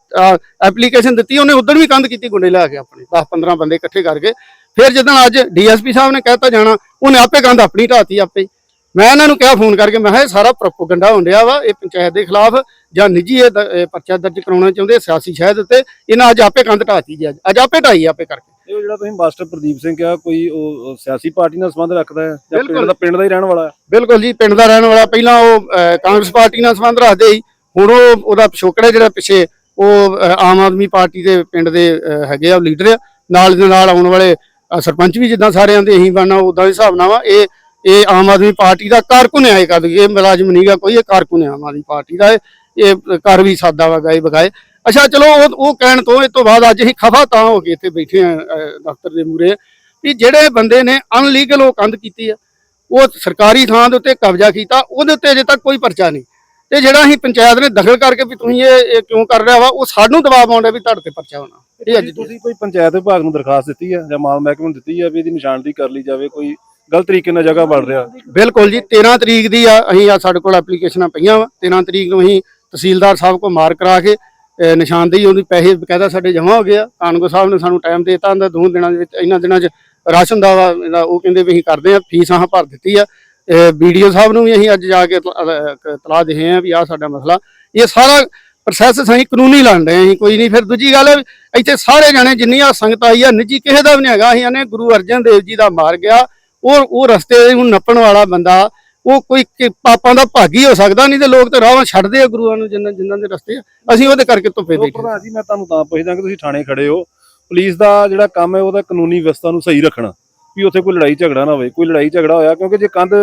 ਐਪਲੀਕੇਸ਼ਨ ਦਿੱਤੀ, ਉਹਨੇ ਉਦੋਂ ਵੀ ਕੰਧ ਕੀਤੀ ਗੁੰਡੇ ਲਿਆ ਕੇ ਆਪਣੇ 10 15 ਬੰਦੇ ਇਕੱਠੇ ਕਰਕੇ। ਫਿਰ ਜਿੱਦਣ ਅੱਜ ਡੀਐਸਪੀ ਸਾਹਿਬ ਨੇ ਕਹਿਤਾ ਜਾਣਾ, ਉਹਨੇ ਆਪੇ ਕੰਧ ਆਪਣੀ ਢਾਤੀ ਆਪੇ। ਮੈਂ ਇਹਨਾਂ ਨੂੰ ਕਿਹਾ ਫੋਨ ਕਰਕੇ, ਮੈਂ ਕਿਹਾ ਇਹ ਸਾਰਾ ਪ੍ਰੋਪਗੈਂਡਾ ਹੋਣ ਡਿਆ ਵਾ, ਇਹ ਪੰਚਾਇਤ ਦੇ ਖਿਲਾਫ ਜਾਂ ਨਿੱਜੀ ਇਹ ਪਰਚਾ ਦਰਜ ਕਰਾਉਣਾ ਚਾਹੁੰਦੇ ਆ ਸਿਆਸੀ ਸ਼ਹਿਦ ਉੱਤੇ ਇਹਨਾਂ ਅੱਜ ਆਪੇ ਕੰਧ ਢਾਤੀ ਜੀ ਅੱਜ। ਅੱਜ ਆਪੇ ਢਾਈ ਆਪੇ ਕਰਕੇ। ਇਹ ਜਿਹੜਾ ਤੁਸੀਂ ਮਾਸਟਰ ਪ੍ਰਦੀਪ ਸਿੰਘ ਕਿਹਾ ਕੋਈ ਉਹ ਸਿਆਸੀ ਪਾਰਟੀ ਨਾਲ ਸੰਬੰਧ ਰੱਖਦਾ ਹੈ ਜਾਂ ਪਿੰਡ। ਦਾ ਪਿੰਡ ਦਾ ਹੀ ਰਹਿਣ ਵਾਲਾ ਹੈ? ਬਿਲਕੁਲ ਜੀ ਪਿੰਡ ਦਾ ਰਹਿਣ ਵਾਲਾ। ਪਹਿਲਾਂ ਉਹ ਕਾਂਗਰਸ ਪਾਰਟੀ ਨਾਲ ਸੰਬੰਧ ਰੱਖਦੇ ਸੀ। ਹੁਣ ਉਹ ਉਹਦਾ ਪਿਛੋਕੜਾ ਜਿਹੜਾ ਪਿੱਛੇ। ਉਹ ਆਮ ਆਦਮੀ ਪਾਰਟੀ ਦੇ ਪਿੰਡ ਦੇ ਹੈਗੇ ਆ ਲੀਡਰ ਨਾਲ ਦੇ ਨਾਲ ਆਉਣ ਵਾਲੇ ਸਰਪੰਚ ਵੀ ਜਿੱਦਾਂ ਸਾਰਿਆਂ ਦੇ ਅਸੀਂ ਬਣਨਾ ਉਦਾਂ ਦੇ ਹਿਸਾਬ ਨਾਲ ਵਾ ਇਹ ਇਹ ਆਮ ਆਦਮੀ ਪਾਰਟੀ ਦਾ ਕਾਰਕੁਨ ਹੈ ਕਦ ਇਹ ਮੁਲਾਜ਼ਮ ਨਹੀਂਗਾ ਕੋਈ ਇਹ ਕਾਰਕੁਨ ਹੈ ਆਮ ਆਦਮੀ ਪਾਰਟੀ ਦਾ। ਇਹ ਇਹ ਕਰ ਵੀ ਸਾਦਾ ਵਾ ਗਾਏ ਬਗਾਏ। ਅੱਛਾ ਚਲੋ ਉਹ ਉਹ ਕਹਿਣ ਤੋਂ ਇਹ ਤੋਂ ਬਾਅਦ ਅੱਜ ਅਸੀਂ ਖਫਾ ਤਾਂ ਹੋ ਕੇ ਇੱਥੇ ਬੈਠੇ ਆ ਦਫ਼ਤਰ ਦੇ ਮੂਰੇ ਵੀ ਜਿਹੜੇ ਬੰਦੇ ਨੇ ਅਨਲੀਗਲ ਉਹ ਕੰਧ ਕੀਤੀ ਆ ਉਹ ਸਰਕਾਰੀ ਥਾਂ ਦੇ ਉੱਤੇ ਕਬਜ਼ਾ ਕੀਤਾ ਉਹਦੇ ਉੱਤੇ ਅਜੇ ਤੱਕ ਕੋਈ ਪਰਚਾ ਨਹੀਂ। ਤੇ ਜਿਹੜਾ ਅਸੀਂ ਪੰਚਾਇਤ ਨੇ ਦਖਲ ਕਰਕੇ ਵੀ ਤੁਸੀਂ ਇਹ ਇਹ ਕਿਉਂ ਕਰ ਰਿਹਾ ਵਾ ਉਹ ਸਾਨੂੰ ਦਬਾਅ ਪਾਉਂਦਾ ਵੀ ਤੁਹਾਡੇ ਤੇ ਪਰਚਾ ਹੋਣਾ। ਇਹ ਅੱਜ ਤੁਸੀਂ- ਕੋਈ ਪੰਚਾਇਤ ਵਿਭਾਗ ਨੂੰ ਦਰਖਾਸਤ ਦਿੱਤੀ ਹੈ ਜਾਂ ਮਾਲ ਮਹਿਕਮੇ ਨੂੰ ਦਿੱਤੀ ਹੈ ਵੀ ਇਹਦੀ ਨਿਸ਼ਾਨਦੇਹੀ ਕਰ ਲਈ ਜਾਵੇ ਕੋਈ ਗਲਤ ਤਰੀਕੇ ਨਾਲ ਜਗ੍ਹਾ ਬਣ ਰਿਹਾ? ਬਿਲਕੁਲ ਜੀ 13 ਤਰੀਕ ਦੀ ਆ ਅਸੀਂ ਆ ਸਾਡੇ ਕੋਲ ਐਪਲੀਕੇਸ਼ਨਾਂ ਪਈਆਂ ਵਾ 13 ਤਰੀਕ ਨੂੰ ਅਸੀਂ ਤਹਿਸੀਲਦਾਰ ਸਾਹਿਬ ਕੋਲ ਮਾਰ ਕਰਾ ਕੇ ਨਿਸ਼ਾਨਦੇਹੀ ਉਹਦੀ ਪੈਸੇ ਬਕਾਇਦਾ ਸਾਡੇ ਜਮ੍ਹਾਂ ਹੋ ਗਏ ਆ। ਕਾਨੂੰਗੋ ਸਾਹਿਬ ਨੇ ਸਾਨੂੰ ਟਾਈਮ ਦੇ ਦਿੱਤਾ ਹੁੰਦਾ ਦੋ ਦਿਨਾਂ ਦੇ ਵਿੱਚ ਇਹਨਾਂ ਦਿਨਾਂ 'ਚ ਰਾਸ਼ਨ ਦਾ ਵਾ ਉਹ ਕਹਿੰਦੇ ਵੀ ਅਸੀਂ ਕਰਦੇ ਆ, ਫੀਸ ਆਹ ਭਰ ਦਿੱਤੀ ਆ। ਵੀਡੀਓ ਸਾਹਿਬ ਨੂੰ ਵੀ ਅਸੀਂ ਅੱਜ ਜਾ ਕੇ ਤਲਾ ਦੇ ਆ ਵੀ ਆਹ ਸਾਡਾ ਮਸਲਾ। ਇਹ ਸਾਰਾ ਪ੍ਰੋਸੈਸ ਅਸੀਂ ਕਾਨੂੰਨੀ ਲੜ ਰਹੇ ਹਾਂ ਅਸੀਂ ਕੋਈ ਨਹੀਂ। ਫਿਰ ਦੂਜੀ ਗੱਲ ਇੱਥੇ ਸਾਰੇ ਜਾਣੇ ਜਿੰਨੀ ਆ ਸੰਗਤ ਆਈ ਆ ਨਿੱਜੀ ਕਿਸੇ ਦਾ ਵੀ ਨਹੀਂ ਹੈਗਾ। ਅਸੀਂ ਆਨੇ ਗੁਰੂ ਅਰਜਨ ਦੇਵ ਜੀ ਦਾ ਮਾਰ ਗਿਆ ਉਹ ਉਹ ਰਸਤੇ ਨੂੰ ਨੱਪਣ ਵਾਲਾ ਬੰਦਾ ਉਹ ਕੋਈ ਪਾਪਾਂ ਦਾ ਭਾਗੀ ਹੋ ਸਕਦਾ ਨਹੀਂ ਤੇ ਲੋਕ ਤੇ ਰਾਹਾਂ ਛੱਡਦੇ ਆ ਗੁਰੂਆਂ ਨੂੰ ਜਿੰਨਾਂ ਜਿੰਨਾਂ ਦੇ ਰਸਤੇ ਆ। ਅਸੀਂ ਉਹਦੇ ਕਰਕੇ ਧੁੱਪੇ ਬੈਠੇ ਪ੍ਰਧਾਨ ਜੀ ਮੈਂ ਤੁਹਾਨੂੰ ਤਾਂ ਪੁੱਛਦਾ ਕਿ ਤੁਸੀਂ ਥਾਣੇ ਖੜੇ ਹੋ। ਪੁਲਿਸ ਦਾ ਜਿਹੜਾ ਕੰਮ ਹੈ ਉਹਦਾ ਕਾਨੂੰਨੀ ਵਿਵਸਥਾ ਨੂੰ ਸਹੀ ਰੱਖਣਾ। ਵੀ ਉੱਥੇ ਕੋਈ ਲੜਾਈ ਝਗੜਾ ਨਾ ਹੋਵੇ। ਕੋਈ ਲੜਾਈ ਝਗੜਾ ਹੋਇਆ ਕਿਉਂਕਿ ਜੇ ਕੰਧ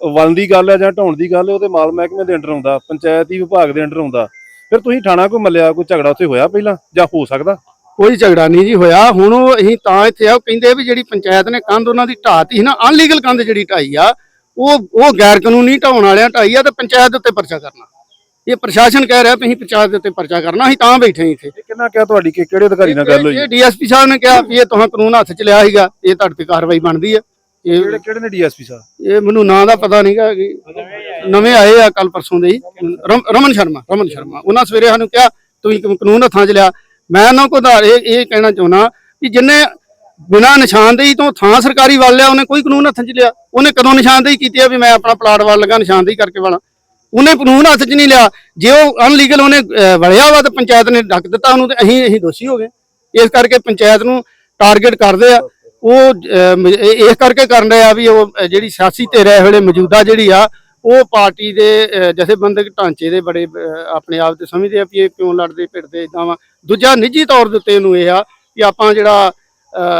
ਵਲ ਦੀ ਗੱਲ ਹੈ ਜਾਂ ਢਾਉਣ ਦੀ ਗੱਲ ਹੈ ਉਹਦੇ ਮਾਲ ਮਹਿਕਮੇ ਦੇ ਅੰਡਰ ਆਉਂਦਾ ਪੰਚਾਇਤੀ ਵਿਭਾਗ ਦੇ ਅੰਡਰ ਆਉਂਦਾ। ਫਿਰ ਤੁਸੀਂ ਥਾਣਾ ਕੋਈ ਮੱਲਿਆ ਕੋਈ ਝਗੜਾ ਉੱਥੇ ਹੋਇਆ ਪਹਿਲਾਂ? ਜਾਂ ਹੋ ਸਕਦਾ? ਕੋਈ ਝਗੜਾ ਨਹੀਂ ਜੀ ਹੋਇਆ। ਹੁਣ ਅਸੀਂ ਤਾਂ ਇੱਥੇ ਆ ਕਹਿੰਦੇ ਵੀ ਜਿਹੜੀ ਪੰਚਾਇਤ ਨੇ ਕੰਧ ਉਹਨਾਂ ਦੀ ਢਾਤੀ ਸੀ ਨਾ ਅਨਲੀਗਲ ਕੰਧ ਜਿਹੜੀ ਢਾਈ ਆ ਉਹ ਉਹ ਗੈਰ ਕਾਨੂੰਨੀ ਢਾਉਣ ਵਾਲਿਆਂ ਢਾਈ ਆ ਤੇ ਪੰਚਾਇਤ ਦੇ ਉੱਤੇ ਪਰਚਾ ਕਰਨਾ। ਇਹ ਪ੍ਰਸ਼ਾਸਨ ਕਹਿ ਰਿਹਾ ਅਸੀਂ ਪੰਚਾਇਤ ਦੇ ਉੱਤੇ ਪਰਚਾ ਕਰਨਾ ਅਸੀਂ ਤਾਂ ਬੈਠੇ ਹਾਂ ਇੱਥੇ। ਕਿੰਨਾ ਕਿਹਾ ਤੁਹਾਡੀ ਕਿ ਕਿਹੜੇ ਅਧਿਕਾਰੀ ਨਾਲ ਗੱਲ ਹੋਈ? ਇਹ ਡੀਐਸਪੀ ਸਾਹਿਬ ਨੇ ਕਿਹਾ ਵੀ ਇਹ ਤੁਹਾਂ ਕਾਨੂੰਨ ਹੱਥ 'ਚ ਲਿਆ ਸੀਗਾ ਇਹ ਤੁਹਾਡੇ ਤੇ ਕਾਰਵਾਈ ਬਣਦੀ ਹੈ ਇਹ ਕਿਹੜੇ ਕਿਹੜੇ ਨੇ ਡੀਐਸਪੀ ਸਾਹਿਬ? ਇਹ ਮੈਨੂੰ ਨਾਂ ਦਾ ਪਤਾ ਨਹੀਂਗਾ ਕਿ ਨਵੇਂ ਆਏ ਆ ਕੱਲ ਪਰਸੋਂ ਦੇ ਰਮਨ ਸ਼ਰਮਾ ਰਮਨ ਸ਼ਰਮਾ। ਉਹਨਾਂ ਸਵੇਰੇ ਸਾਨੂੰ ਕਿਹਾ ਤੁਸੀਂ ਕਾਨੂੰਨ ਹੱਥਾਂ 'ਚ ਲਿਆ। ਮੈਂ ਉਹਨਾਂ ਕੋਲ ਇਹ ਇਹ ਕਹਿਣਾ ਚਾਹੁੰਦਾ ਕਿ ਜਿੰਨੇ ਬਿਨਾਂ ਨਿਸ਼ਾਨਦੇਹੀ ਤੋਂ ਥਾਂ ਸਰਕਾਰੀ ਵੱਲ ਲਿਆ ਉਹਨੇ ਕੋਈ ਕਾਨੂੰਨ ਹੱਥ 'ਚ ਲਿਆ। ਉਹਨੇ ਕਦੋਂ ਨਿਸ਼ਾਨਦੇਹੀ ਕੀਤੀ ਆ ਵੀ ਮੈਂ ਆਪਣਾ ਪਲਾਟ ਵੱਲ ਲੱਗਾ ਨਿਸ਼ਾਨਦੇਹੀ ਕਰਕੇ ਵਾਲਾ? ਉਹਨੇ ਕਾਨੂੰਨ ਹੱਥ 'ਚ ਨਹੀਂ ਲਿਆ। ਜੇ ਉਹ ਅਨਲੀਗਲ ਉਹਨੇ ਅਹ, ਵਲਿਆ ਵਾ ਤਾਂ ਪੰਚਾਇਤ ਨੇ ਡੱਕ ਦਿੱਤਾ ਉਹਨੂੰ ਤੇ ਅਸੀਂ ਅਸੀਂ ਦੋਸ਼ੀ ਹੋ ਗਏ। ਇਸ ਕਰਕੇ ਪੰਚਾਇਤ ਨੂੰ ਟਾਰਗੇਟ ਕਰਦੇ ਆ। ਉਹ ਇਸ ਕਰਕੇ ਕਰਨ ਰਹੇ ਆ ਵੀ ਉਹ ਜਿਹੜੀ ਸਿਆਸੀ ਧਿਰ ਹੈ ਵੇਲੇ ਮੌਜੂਦਾ ਜਿਹੜੀ ਆ ਉਹ ਪਾਰਟੀ ਦੇ ਜਥੇਬੰਦਕ ਢਾਂਚੇ ਦੇ ਬੜੇ ਆਪਣੇ ਆਪ ਤੇ ਸਮਝਦੇ ਆ ਵੀ ਇਹ ਕਿਉਂ ਲੜਦੇ ਭਿੜਦੇ ਇਦਾਂ ਵਾ। ਦੂਜਾ ਨਿੱਜੀ ਤੌਰ ਦੇ ਉੱਤੇ ਇਹਨੂੰ ਇਹ ਆ ਕਿ ਆਪਾਂ ਜਿਹੜਾ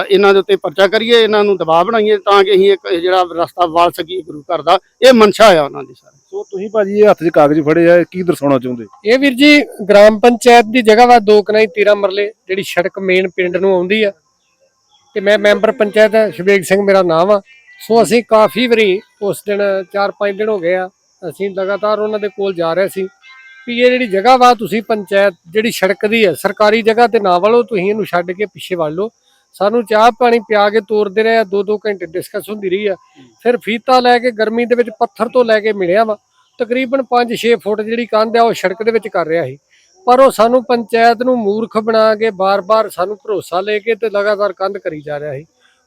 ਇਹਨਾਂ ਦੇ ਉੱਤੇ ਪਰਚਾ ਕਰੀਏ ਇਹਨਾਂ ਨੂੰ ਦਬਾਅ ਬਣਾਈਏ ਤਾਂ ਕਿ ਅਸੀਂ ਇੱਕ ਜਿਹੜਾ ਰਸਤਾ ਵਾਲ ਸਕੀਏ ਗੁਰੂ ਘਰ ਦਾ। ਇਹ ਮਨਸ਼ਾ ਆ ਉਹਨਾਂ ਦੀ ਸਾਰੇ। ਸੋ ਤੁਸੀਂ ਭਾਜੀ ਇਹ ਹੱਥ 'ਚ ਕਾਗਜ਼ ਫੜੇ ਆ ਇਹ ਕੀ ਦਰਸਾਉਣਾ ਚਾਹੁੰਦੇ? ਇਹ ਵੀਰ ਜੀ ਗ੍ਰਾਮ ਪੰਚਾਇਤ ਦੀ ਜਗ੍ਹਾ ਵਾ ਦੋ ਕਨਾਈ 13 ਮਰਲੇ ਜਿਹੜੀ ਸੜਕ ਮੇਨ ਪਿੰਡ ਨੂੰ ਆਉਂਦੀ ਆ। ਤੇ ਮੈਂ ਮੈਂਬਰ ਪੰਚਾਇਤ ਹਾਂ, ਸ਼ਵੇਗ ਸਿੰਘ ਮੇਰਾ ਨਾਮ ਆ। ਸੋ ਅਸੀਂ ਕਾਫੀ ਵਾਰੀ ਉਸ ਦਿਨ 4-5 ਦਿਨ ਹੋ ਗਏ ਆ ਅਸੀਂ ਲਗਾਤਾਰ ਉਹਨਾਂ ਦੇ ਕੋਲ ਜਾ ਰਹੇ ਸੀ ਵੀ ਇਹ ਜਿਹੜੀ ਜਗ੍ਹਾ ਵਾ ਤੁਸੀਂ ਪੰਚਾਇਤ ਜਿਹੜੀ ਸੜਕ ਦੀ ਹੈ ਸਰਕਾਰੀ ਜਗ੍ਹਾ ਤੇ ਨਾ ਵੜੋ ਤੁਸੀਂ ਇਹਨੂੰ ਛੱਡ ਕੇ ਪਿੱਛੇ ਵੜ ਲਓ। ਸਾਨੂੰ ਚਾਹ ਪਾਣੀ ਪਿਆ ਕੇ ਤੋਰਦੇ ਰਹੇ ਆ, ਦੋ ਦੋ ਘੰਟੇ ਡਿਸਕਸ ਹੁੰਦੀ ਰਹੀ ਆ। ਫਿਰ ਫੀਤਾ ਲੈ ਕੇ ਗਰਮੀ ਦੇ ਵਿੱਚ ਪੱਥਰ ਤੋਂ ਲੈ ਕੇ ਮਿਲਿਆ ਵਾ। ਤਕਰੀਬਨ 5-6 ਫੁੱਟ ਜਿਹੜੀ ਕੰਧ ਆ, ਉਹ ਸੜਕ ਦੇ ਵਿੱਚ ਕਰ ਰਿਹਾ ਸੀ। ਪਰ ਉਹ ਸਾਨੂੰ ਪੰਚਾਇਤ ਨੂੰ ਮੂਰਖ ਬਣਾ ਕੇ ਬਾਰ-ਬਾਰ ਸਾਨੂੰ ਭਰੋਸਾ ਲੈ ਕੇ ਤੇ ਲਗਾਤਾਰ ਕੰਧ ਕਰੀ ਜਾ ਰਿਹਾ ਸੀ।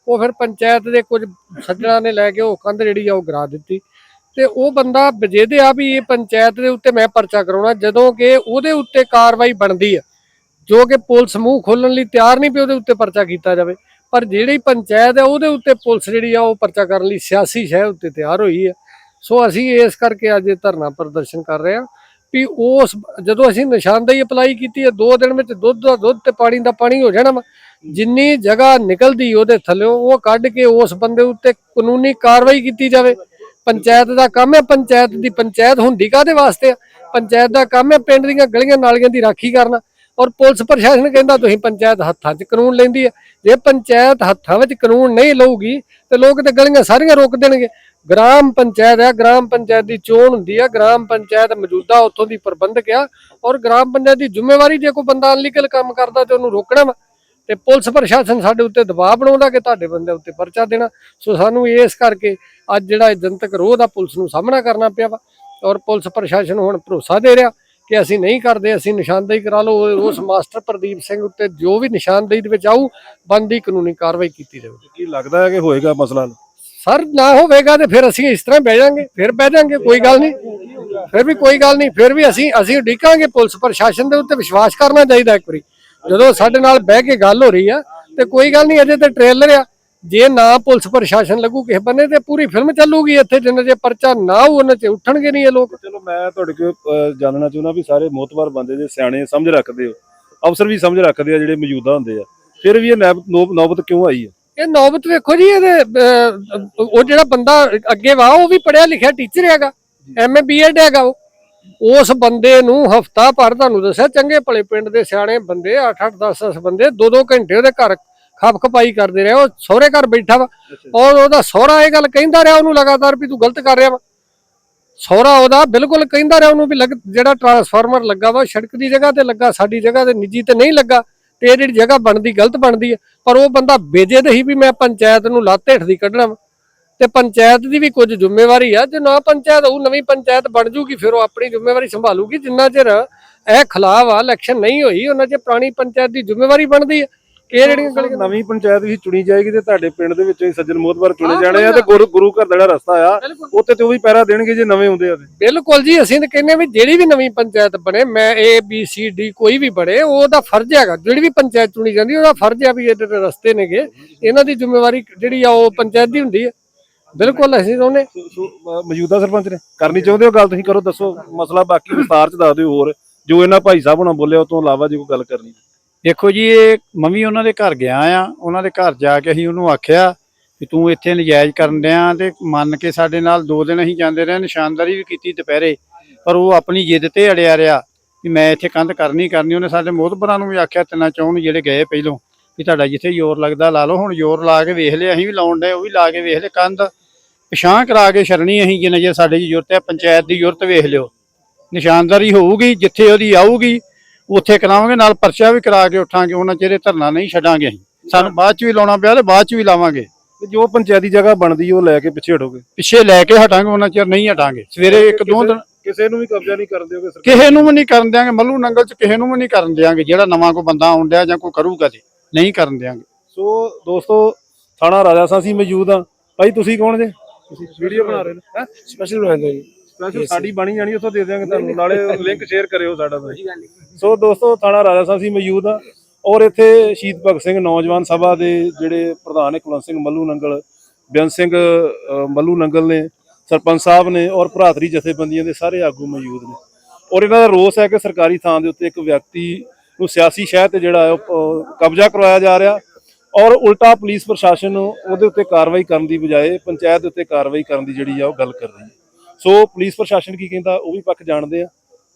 ਉਹ ਫਿਰ ਪੰਚਾਇਤ ਦੇ ਕੁਝ ਸੱਜਣਾ ਨੇ ਲੈ ਕੇ ਉਹ ਕੰਧ ਜਿਹੜੀ ਆ, ਉਹ ਗਰਾ ਦਿੱਤੀ। ਤੇ ਉਹ ਬੰਦਾ ਵਜੇਦੇ ਆ ਵੀ ਇਹ ਪੰਚਾਇਤ ਦੇ ਉੱਤੇ ਮੈਂ ਪਰਚਾ ਕਰਾਉਣਾ, ਜਦੋਂ ਕਿ ਉਹਦੇ ਉੱਤੇ ਕਾਰਵਾਈ ਬਣਦੀ ਆ। ਜੋ ਕਿ ਪੁਲਿਸ ਮੂੰਹ ਖੋਲਣ ਲਈ ਤਿਆਰ ਨਹੀਂ ਪਈ ਉਹਦੇ ਉੱਤੇ ਪਰਚਾ ਕੀਤਾ ਜਾਵੇ, ਪਰ ਜਿਹੜੀ ਪੰਚਾਇਤ ਹੈ ਉਹਦੇ ਉੱਤੇ ਪੁਲਿਸ ਜਿਹੜੀ ਆ ਉਹ ਪਰਚਾ ਕਰਨ ਲਈ ਸਿਆਸੀ ਸ਼ਹਿ ਉੱਤੇ ਤਿਆਰ ਹੋਈ ਹੈ। ਸੋ ਅਸੀਂ ਇਸ ਕਰਕੇ ਅੱਜ ਇਹ ਧਰਨਾ ਪ੍ਰਦਰਸ਼ਨ ਕਰ ਰਹੇ ਹਾਂ ਵੀ ਉਸ ਜਦੋਂ ਅਸੀਂ ਨਿਸ਼ਾਨਦੇਹੀ ਅਪਲਾਈ ਕੀਤੀ ਹੈ, ਦੋ ਦਿਨ ਵਿੱਚ ਦੁੱਧ ਦਾ ਦੁੱਧ ਤੇ ਪਾਣੀ ਦਾ ਪਾਣੀ ਹੋ ਜਾਣਾ ਵਾ। ਜਿੰਨੀ ਜਗ੍ਹਾ ਨਿਕਲਦੀ ਉਹਦੇ ਥੱਲੇ ਉਹ ਕੱਢ ਕੇ ਉਸ ਬੰਦੇ ਉੱਤੇ ਕਾਨੂੰਨੀ ਕਾਰਵਾਈ ਕੀਤੀ ਜਾਵੇ। ਪੰਚਾਇਤ ਦਾ ਕੰਮ ਹੈ, ਪੰਚਾਇਤ ਦੀ ਪੰਚਾਇਤ ਹੁੰਦੀ ਕਾਦੇ ਵਾਸਤੇ ਆ? ਪੰਚਾਇਤ ਦਾ ਕੰਮ ਹੈ, ਪਿੰਡ ਦੀਆਂ ਗਲੀਆਂ ਨਾਲੀਆਂ ਦੀ ਰਾਖੀ ਕਰਨਾ। ਔਰ ਪੁਲਿਸ ਪ੍ਰਸ਼ਾਸਨ ਕਹਿੰਦਾ ਤੁਸੀਂ ਪੰਚਾਇਤ ਹੱਥਾਂ 'ਚ ਕਾਨੂੰਨ ਲੈਂਦੀ ਹੈ। ਜੇ ਪੰਚਾਇਤ ਹੱਥਾਂ ਵਿੱਚ ਕਾਨੂੰਨ ਨਹੀਂ ਲਊਗੀ, ਤੇ ਲੋਕ ਤੇ ਗਲੀਆਂ ਸਾਰੀਆਂ ਰੋਕ ਦੇਣਗੇ। ਗ੍ਰਾਮ ਪੰਚਾਇਤ ਹੈ, ਗ੍ਰਾਮ ਪੰਚਾਇਤ ਦੀ ਚੋਣ ਹੁੰਦੀ ਹੈ। ਗ੍ਰਾਮ ਪੰਚਾਇਤ ਮੌਜੂਦਾ ਉੱਥੋਂ ਦੀ ਪ੍ਰਬੰਧਕ ਆ ਔਰ ਗ੍ਰਾਮ ਪੰਚਾਇਤ ਦੀ ਜ਼ਿੰਮੇਵਾਰੀ ਜੇ ਕੋਈ ਬੰਦਾ ਅਨਲੀਗਲ ਕੰਮ ਕਰਦਾ ਤੇ ਉਹਨੂੰ ਰੋਕਣਾ ਵਾ, ਤੇ ਪੁਲਿਸ ਪ੍ਰਸ਼ਾਸਨ ਸਾਡੇ ਉੱਤੇ ਦਬਾਅ ਬਣਾਉਂਦਾ ਕਿ ਤੁਹਾਡੇ ਬੰਦੇ ਉੱਤੇ ਪਰਚਾ ਦੇਣਾ। ਸੋ ਸਾਨੂੰ ਇਸ ਕਰਕੇ ਅੱਜ ਜਿਹੜਾ ਇਹ ਜਨਤਕ ਰੋਹ ਆ ਪੁਲਿਸ ਨੂੰ ਸਾਹਮਣਾ ਕਰਨਾ ਪਿਆ ਵਾ ਔਰ ਪੁਲਿਸ ਪ੍ਰਸ਼ਾਸਨ ਹੁਣ ਭਰੋਸਾ ਦੇ ਰਿਹਾ। ਕਿ ਅਸੀਂ ਨਹੀਂ ਕਰਦੇ ਅਸੀਂ ਨਿਸ਼ਾਨਦੇਹੀ ਕਰਾ ਲਓ। ਉਸ ਮਾਸਟਰ ਪ੍ਰਦੀਪ ਸਿੰਘ ਉੱਤੇ ਜੋ ਵੀ ਨਿਸ਼ਾਨਦੇਹੀ ਦੇ ਵਿੱਚ ਆਊ ਬੰਦੀ ਕਾਨੂੰਨੀ ਕਾਰਵਾਈ ਕੀਤੀ ਜਾਵੇਗੀ ਕੀ ਲੱਗਦਾ ਹੈ ਕਿ ਹੋਏਗਾ ਮਸਲਾ? ਸਰ ਨਾ ਹੋਵੇਗਾ ਤੇ ਫਿਰ ਅਸੀਂ ਇਸ ਤਰ੍ਹਾਂ ਬਹਿ ਜਾਾਂਗੇ ਫਿਰ ਬਹਿ ਜਾਾਂਗੇ ਕੋਈ ਗੱਲ ਨਹੀਂ। ਫਿਰ ਵੀ ਕੋਈ ਗੱਲ ਨਹੀਂ ਫਿਰ ਵੀ ਅਸੀਂ ਅਸੀਂ ਉਡੀਕਾਂਗੇ ਪੁਲਿਸ ਪ੍ਰਸ਼ਾਸਨ ਦੇ ਉੱਤੇ ਵਿਸ਼ਵਾਸ ਕਰਨਾ ਚਾਹੀਦਾ ਇੱਕ ਵਾਰੀ। ਜਦੋਂ ਸਾਡੇ ਨਾਲ ਬਹਿ ਕੇ ਗੱਲ ਹੋ ਰਹੀ ਆ ਤੇ ਕੋਈ ਗੱਲ ਨਹੀਂ ਅਜੇ ਤੇ ਟ੍ਰੇਲਰ ਆ। ਜੇ ਨਾ ਪੁਲਿਸ ਪ੍ਰਸ਼ਾਸਨ ਲੱਗੂ ਕਿਸੇ ਬੰਨੇ ਤੇ ਪੂਰੀ ਫਿਲਮ ਚੱਲੂਗੀ ਇੱਥੇ ਜਿੰਨਾ ਜੇ ਪਰਚਾ ਨਾ ਹੋਊ ਉਹਨਾਂ ਚ ਉੱਠਣਗੇ ਨਹੀਂ ਇਹ ਲੋਕ। ਚਲੋ ਮੈਂ ਤੁਹਾਡੇ ਕੋਲ ਜਾਣਨਾ ਚਾਹੁੰਦਾ ਵੀ ਸਾਰੇ ਮੋਤਬਰ ਬੰਦੇ ਜੇ ਸਿਆਣੇ ਸਮਝ ਰੱਖਦੇ ਹੋ ਅਫਸਰ ਵੀ ਸਮਝ ਰੱਖਦੇ ਆ ਜਿਹੜੇ ਮੌਜੂਦਾ ਹੁੰਦੇ ਆ। ਫਿਰ ਵੀ ਇਹ ਨੈਬ- ਨੌਬ- ਨੌਬਤ ਕਿਉਂ ਆਈ ਹੈ ਇਹ ਨੌਬਤ ਵੇਖੋ ਜੀ ਇਹਦੇ ਉਹ ਜਿਹੜਾ ਬੰਦਾ ਅੱਗੇ ਵਾ ਉਹ ਵੀ ਪੜਿਆ ਲਿਖਿਆ ਟੀਚਰ ਹੈਗਾ ਐਮਏ ਬੀਐਡ ਹੈਗਾ ਉਹ। ਉਸ ਬੰਦੇ ਨੂੰ ਹਫਤਾ ਭਰ ਤੁਹਾਨੂੰ ਦੱਸਿਆ ਚੰਗੇ ਭਲੇ ਪਿੰਡ ਦੇ ਸਿਆਣੇ ਬੰਦੇ 8-8 10-10 ਬੰਦੇ 2-2 ਘੰਟੇ ਉਹਦੇ ਘਰ ਖਪ ਖਪਾਈ ਕਰਦੇ ਰਹੇ ਉਹ ਸਹੁਰੇ ਘਰ ਬੈਠਾ ਵਾ। ਔਰ ਉਹਦਾ ਸਹੁਰਾ ਇਹ ਗੱਲ ਕਹਿੰਦਾ ਰਿਹਾ ਉਹਨੂੰ ਲਗਾਤਾਰ ਵੀ ਤੂੰ ਗਲਤ ਕਰ ਰਿਹਾ ਵਾ। ਸਹੁਰਾ ਉਹਦਾ ਬਿਲਕੁਲ ਕਹਿੰਦਾ ਰਿਹਾ ਉਹਨੂੰ ਵੀ ਲੱਗ- ਜਿਹੜਾ ਟਰਾਂਸਫਾਰਮਰ ਲੱਗਾ ਵਾ ਸੜਕ ਦੀ ਜਗ੍ਹਾ ਤੇ ਲੱਗਾ ਸਾਡੀ ਜਗ੍ਹਾ ਤੇ ਨਿੱਜੀ ਤੇ ਨਹੀਂ ਲੱਗਾ। ਤੇ ਇਹ ਜਿਹੜੀ ਜਗ੍ਹਾ ਬਣਦੀ ਗਲਤ ਬਣਦੀ ਹੈ ਪਰ ਉਹ ਬੰਦਾ ਬੇਜੇ ਦੇ ਹੀ ਵੀ ਮੈਂ ਪੰਚਾਇਤ ਨੂੰ ਲੱਤ ਹੇਠ ਦੀ ਕੱਢਣਾ ਵਾ। ਤੇ ਪੰਚਾਇਤ ਦੀ ਵੀ ਕੁਝ ਜ਼ਿੰਮੇਵਾਰੀ ਆ। ਜੇ ਨਾ ਪੰਚਾਇਤ ਉਹ ਨਵੀਂ ਪੰਚਾਇਤ ਬਣ ਜੂਗੀ ਫਿਰ ਉਹ ਆਪਣੀ ਜ਼ਿੰਮੇਵਾਰੀ ਸੰਭਾਲੂਗੀ। ਜਿੰਨਾ ਚਿਰ ਇਹ ਖਿਲਾਫ ਆ ਇਲੈਕਸ਼ਨ ਨਹੀਂ ਹੋਈ ਉਹਨਾਂ ਚਿਰ ਪੁਰਾਣੀ ਪੰਚਾਇਤ ਦੀ ਜ਼ਿੰਮੇਵਾਰੀ ਬਣਦੀ ਹੈ ਇਹ ਜਿਹੜੀਆਂ ਗਲੀਆਂ ਨਵੀਂ ਪੰਚਾਇਤ ਵੀ ਚੁਣੀ ਜਾਏਗੀ ਤੇ ਤੁਹਾਡੇ ਪਿੰਡ ਦੇ ਵਿੱਚੋਂ ਹੀ ਸੱਜਣ ਮੋਤਬਰ ਚੁਣੇ ਜਾਣੇ ਆ ਤੇ ਗੁਰੂ ਗੁਰੂ ਘਰ ਦਾ ਜਿਹੜਾ ਰਸਤਾ ਆ ਉੱਥੇ ਤੇ ਉਹ ਵੀ ਪੈਰਾ ਦੇਣਗੇ ਜੇ ਨਵੇਂ ਹੁੰਦੇ ਆ ਤੇ। ਬਿਲਕੁਲ ਜੀ ਅਸੀਂ ਤਾਂ ਕਹਿੰਦੇ ਵੀ ਜਿਹੜੀ ਵੀ ਨਵੀਂ ਪੰਚਾਇਤ ਬਣੇ ਮੈਂ ਏ ਬੀ ਸੀ ਡੀ ਕੋਈ ਵੀ ਬਣੇ ਉਹਦਾ ਫਰਜ਼ ਹੈਗਾ। ਜਿਹੜੀ ਵੀ ਪੰਚਾਇਤ ਚੁਣੀ ਜਾਂਦੀ ਉਹਦਾ ਫਰਜ਼ ਆ ਵੀ ਇਹਦੇ ਤੇ ਰਸਤੇ ਨੇਗੇ ਇਹਨਾਂ ਦੀ ਜ਼ਿੰਮੇਵਾਰੀ ਜਿਹੜੀ ਆ ਉਹ ਪੰਚਾਇਤ ਦੀ ਹੁੰਦੀ ਹੈ ਬਿਲਕੁਲ ਅਸੀਂ ਚਾਹੁੰਦੇ ਮੌਜੂਦਾ ਸਰਪੰਚ ਨੇ ਕਰਨੀ ਚਾਹੁੰਦੇ ਹੋ ਗੱਲ? ਤੁਸੀਂ ਕਰੋ ਦੱਸੋ ਮਸਲਾ ਬਾਕੀ ਵਿਸਤਾਰ ਚ ਦੱਸ ਦਿਓ ਹੋਰ। ਜੋ ਇਹਨਾਂ ਭਾਈ ਸਾਹਿਬ ਹੋਣਾ ਬੋਲਿਆ ਉਹ ਤੋਂ ਇਲਾਵਾ ਜੇ ਕੋਈ ਗੱਲ ਕਰਨੀ। ਦੇਖੋ ਜੀ, ਇਹ ਮੰਮੀ ਉਹਨਾਂ ਦੇ ਘਰ ਗਿਆ ਆ। ਉਹਨਾਂ ਦੇ ਘਰ ਜਾ ਕੇ ਅਸੀਂ ਉਹਨੂੰ ਆਖਿਆ ਕਿ ਤੂੰ ਇੱਥੇ ਨਜਾਇਜ਼ ਕਰਨ ਡਿਆ ਤੇ ਮੰਨ ਕੇ ਸਾਡੇ ਨਾਲ ਦੋ ਦਿਨ ਅਸੀਂ ਜਾਂਦੇ ਰਹੇ, ਨਿਸ਼ਾਨਦਾਰੀ ਵੀ ਕੀਤੀ ਦੁਪਹਿਰੇ। ਪਰ ਉਹ ਆਪਣੀ ਜਿੱਦ ਤੇ ਅੜਿਆ ਰਿਹਾ ਕਿ ਮੈਂ ਇੱਥੇ ਕੰਧ ਕਰਨੀ ਕਰਨੀ। ਉਹਨੇ ਸਾਡੇ ਮੋਹਤਬਰਾਂ ਨੂੰ ਵੀ ਆਖਿਆ, ਤਿੰਨਾਂ ਚੌਂ ਨੂੰ ਜਿਹੜੇ ਗਏ ਪਹਿਲੋਂ ਕਿ ਤੁਹਾਡਾ ਜਿੱਥੇ ਜ਼ੋਰ ਲੱਗਦਾ ਲਾ ਲਓ। ਹੁਣ ਜ਼ੋਰ ਲਾ ਕੇ ਵੇਖ ਲਿਆ, ਅਸੀਂ ਵੀ ਲਾਉਣ ਡਏ, ਉਹ ਵੀ ਲਾ ਕੇ ਵੇਖ ਲਿਆ। ਕੰਧ ਪਛਾਂ ਕਰਾ ਕੇ ਛੜਨੀ ਅਸੀਂ ਜਿੰਨਾ ਜੇ ਸਾਡੇ ਦੀ ਜ਼ਰੂਰਤ ਹੈ, ਪੰਚਾਇਤ ਦੀ ਜ਼ਰੂਰਤ ਵੇਖ ਲਿਓ। ਨਿਸ਼ਾਨਦਾਰੀ ਹੋਊਗੀ, ਜਿੱਥੇ ਉਹਦੀ ਆਊਗੀ ਉੱਥੇ ਕਰਾਵਾਂਗੇ ਨਾਲ ਪਰਚਾ ਵੀ ਕਰਾ ਕੇ ਉੱਠਾਂਗੇ ਉਹਨਾਂ ਚਿਹਰੇ ਧਰਨਾ ਨਹੀਂ ਛੱਡਾਂਗੇ ਅਸੀਂ। ਸਾਨੂੰ ਬਾਅਦ ਚ ਵੀ ਲਾਉਣਾ ਪਿਆ ਤੇ ਬਾਅਦ ਚ ਵੀ ਲਾਵਾਂਗੇ। ਤੇ ਜੋ ਪੰਚਾਇਤੀ ਜਗ੍ਹਾ ਬਣਦੀ ਉਹ ਲੈ ਕੇ ਪਿੱਛੇ ਹਟੋਗੇ? ਪਿੱਛੇ ਲੈ ਕੇ ਹਟਾਂਗੇ ਉਹਨਾਂ ਚਿਰ ਨਹੀਂ ਹਟਾਂਗੇ। ਸਵੇਰੇ ਇੱਕ ਦੋ ਦਿਨ ਕਿਸੇ ਨੂੰ ਵੀ ਕਬਜ਼ਾ ਨਹੀਂ ਕਰਨ ਦਿਓਗੇ ਸਰਕਾਰ? ਕਿਸੇ ਨੂੰ ਵੀ ਨਹੀਂ ਕਰਨ ਦਿਆਂਗੇ ਮੱਲੂ ਨੰਗਲ ਚ ਕਿਸੇ ਨੂੰ ਵੀ ਨਹੀਂ ਕਰਨ ਦਿਆਂਗੇ ਜਿਹੜਾ ਨਵਾਂ ਕੋਈ ਬੰਦਾ ਆਉਣ ਡਿਆ ਜਾਂ ਕੋਈ ਕਰੂਗਾ ਤੇ ਨਹੀਂ ਕਰਨ ਦਿਆਂਗੇ। ਸੋ ਦੋਸਤੋ ਥਾਣਾ ਰਾਜਾ ਸਾਂਸੀ ਮੌਜੂਦ ਆ। ਭਾਈ ਤੁਸੀਂ ਕੌਣ ਜੇ? ਤੁਸੀਂ ਵੀਡੀਓ ਬਣਾ ਰਹੇ ਹੋ। ਹੈ? ਸਪੈਸ਼ਲ ਬਣਾਉਂਦਾ ਜੀ। ਸਪੈਸ਼ਲ ਸਾਡੀ ਬਣੀ ਜਾਣੀ ਉੱਥੋਂ ਦੇ ਦਿਆਂਗੇ ਤੁਹਾਨੂੰ ਨਾਲੇ ਲਿੰਕ ਸ਼ੇਅਰ ਕਰਿਓ ਸਾਡਾ ਤੁਸੀਂ ਸੋ ਦੋਸਤੋ ਥਾਣਾ ਰਾਜਾ ਸਾਂਸੀ ਮੌਜੂਦ ਆ ਔਰ ਇੱਥੇ ਸ਼ਹੀਦ ਭਗਤ ਸਿੰਘ ਨੌਜਵਾਨ ਸਭਾ ਦੇ ਜਿਹੜੇ ਪ੍ਰਧਾਨ ਨੇ ਕੁਲਵੰਤ ਸਿੰਘ ਮੱਲੂ ਨੰਗਲ ਬੇਅੰਤ ਸਿੰਘ ਮੱਲੂ ਨੰਗਲ ਨੇ ਸਰਪੰਚ ਸਾਹਿਬ ਨੇ ਔਰ ਭਰਾਤਰੀ ਜਥੇਬੰਦੀਆਂ ਦੇ ਸਾਰੇ ਆਗੂ ਮੌਜੂਦ ਨੇ। ਔਰ ਇਹਨਾਂ ਦਾ ਰੋਸ ਹੈ ਕਿ ਸਰਕਾਰੀ ਥਾਂ ਦੇ ਉੱਤੇ ਇੱਕ ਵਿਅਕਤੀ ਨੂੰ ਸਿਆਸੀ ਸ਼ਹਿ ਤੇ ਜਿਹੜਾ ਹੈ ਕਬਜ਼ਾ ਕਰਵਾਇਆ ਜਾ ਰਿਹਾ ਔਰ ਉਲਟਾ ਪੁਲਿਸ ਪ੍ਰਸ਼ਾਸਨ ਉਹਦੇ ਉੱਤੇ ਕਾਰਵਾਈ ਕਰਨ ਦੀ ਬਜਾਏ ਪੰਚਾਇਤ ਦੇ ਉੱਤੇ ਕਾਰਵਾਈ ਕਰਨ ਦੀ ਜਿਹੜੀ ਆ ਉਹ ਗੱਲ ਕਰ ਰਹੀ ਹੈ। ਸੋ ਪੁਲਿਸ ਪ੍ਰਸ਼ਾਸਨ ਕੀ ਕਹਿੰਦਾ, ਉਹ ਵੀ ਪੱਖ ਜਾਣਦੇ ਆ।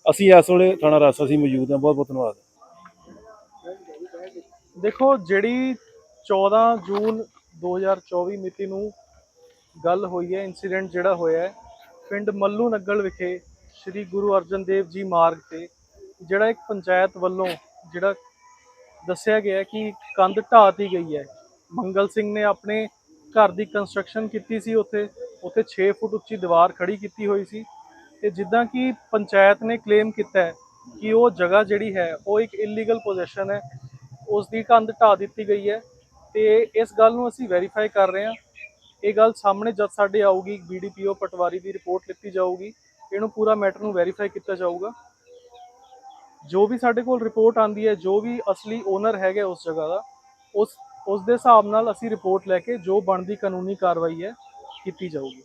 ਅਸੀਂ ਇਸ ਵੇਲੇ ਥਾਣਾ ਰਾਸਾ ਸੀ ਮੌਜੂਦ ਹਾਂ। ਬਹੁਤ ਬਹੁਤ ਧੰਨਵਾਦ। ਦੇਖੋ, ਜਿਹੜੀ 14 ਜੂਨ 2024 ਮਿਤੀ ਨੂੰ ਗੱਲ ਹੋਈ ਹੈ ਇਨਸੀਡੈਂਟ ਜਿਹੜਾ ਹੋਇਆ ਹੈ, ਪਿੰਡ ਮੱਲੂ ਨੱਗਲ ਵਿਖੇ ਸ੍ਰੀ ਗੁਰੂ ਅਰਜਨ ਦੇਵ ਜੀ ਮਾਰਗ ਤੇ, ਜਿਹੜਾ ਇੱਕ ਪੰਚਾਇਤ ਵੱਲੋਂ ਜਿਹੜਾ ਦੱਸਿਆ ਗਿਆ ਕਿ ਕੰਧ ਢਾਤੀ ਗਈ ਹੈ। ਮੰਗਲ ਸਿੰਘ ਨੇ ਆਪਣੇ ਘਰ ਦੀ ਕੰਸਟਰਕਸ਼ਨ ਕੀਤੀ ਸੀ ਉੱਥੇ। ਉੱਥੇ 6 ਫੁੱਟ ਉੱਚੀ ਦੀਵਾਰ ਖੜੀ ਕੀਤੀ ਹੋਈ ਸੀ ਤੇ ਜਿੱਦਾਂ ਕਿ ਪੰਚਾਇਤ ਨੇ ਕਲੇਮ ਕੀਤਾ ਹੈ ਕਿ ਉਹ ਜਗ੍ਹਾ ਜਿਹੜੀ ਹੈ, ਉਹ ਇੱਕ ਇਲੀਗਲ ਪੋਜੀਸ਼ਨ ਹੈ ਉਸ ਦੀ ਕੰਧ ਢਾ ਦਿੱਤੀ ਗਈ ਹੈ ਤੇ ਇਸ ਗੱਲ ਨੂੰ ਅਸੀਂ ਵੈਰੀਫਾਈ ਕਰ ਰਹੇ ਹਾਂ। ਇਹ ਗੱਲ ਸਾਹਮਣੇ ਜਦ ਸਾਡੇ ਆਊਗੀ ਬੀਡੀਪੀਓ ਪਟਵਾਰੀ ਦੀ ਰਿਪੋਰਟ ਲਿੱਤੀ ਜਾਊਗੀ, ਇਹਨੂੰ ਪੂਰਾ ਮੈਟਰ ਨੂੰ ਵੈਰੀਫਾਈ ਕੀਤਾ ਜਾਊਗਾ। ਜੋ ਵੀ ਸਾਡੇ ਕੋਲ ਰਿਪੋਰਟ ਆਂਦੀ ਹੈ, ਜੋ ਵੀ ਅਸਲੀ ਓਨਰ ਹੈਗਾ ਉਸ ਜਗ੍ਹਾ ਦਾ, ਉਸ ਉਸ ਦੇ ਹਿਸਾਬ ਨਾਲ ਅਸੀਂ ਰਿਪੋਰਟ ਲੈ ਕੇ ਜੋ ਬਣਦੀ ਕਾਨੂੰਨੀ ਕਾਰਵਾਈ ਹੈ ਕੀਤੀ ਜਾਊਗੀ।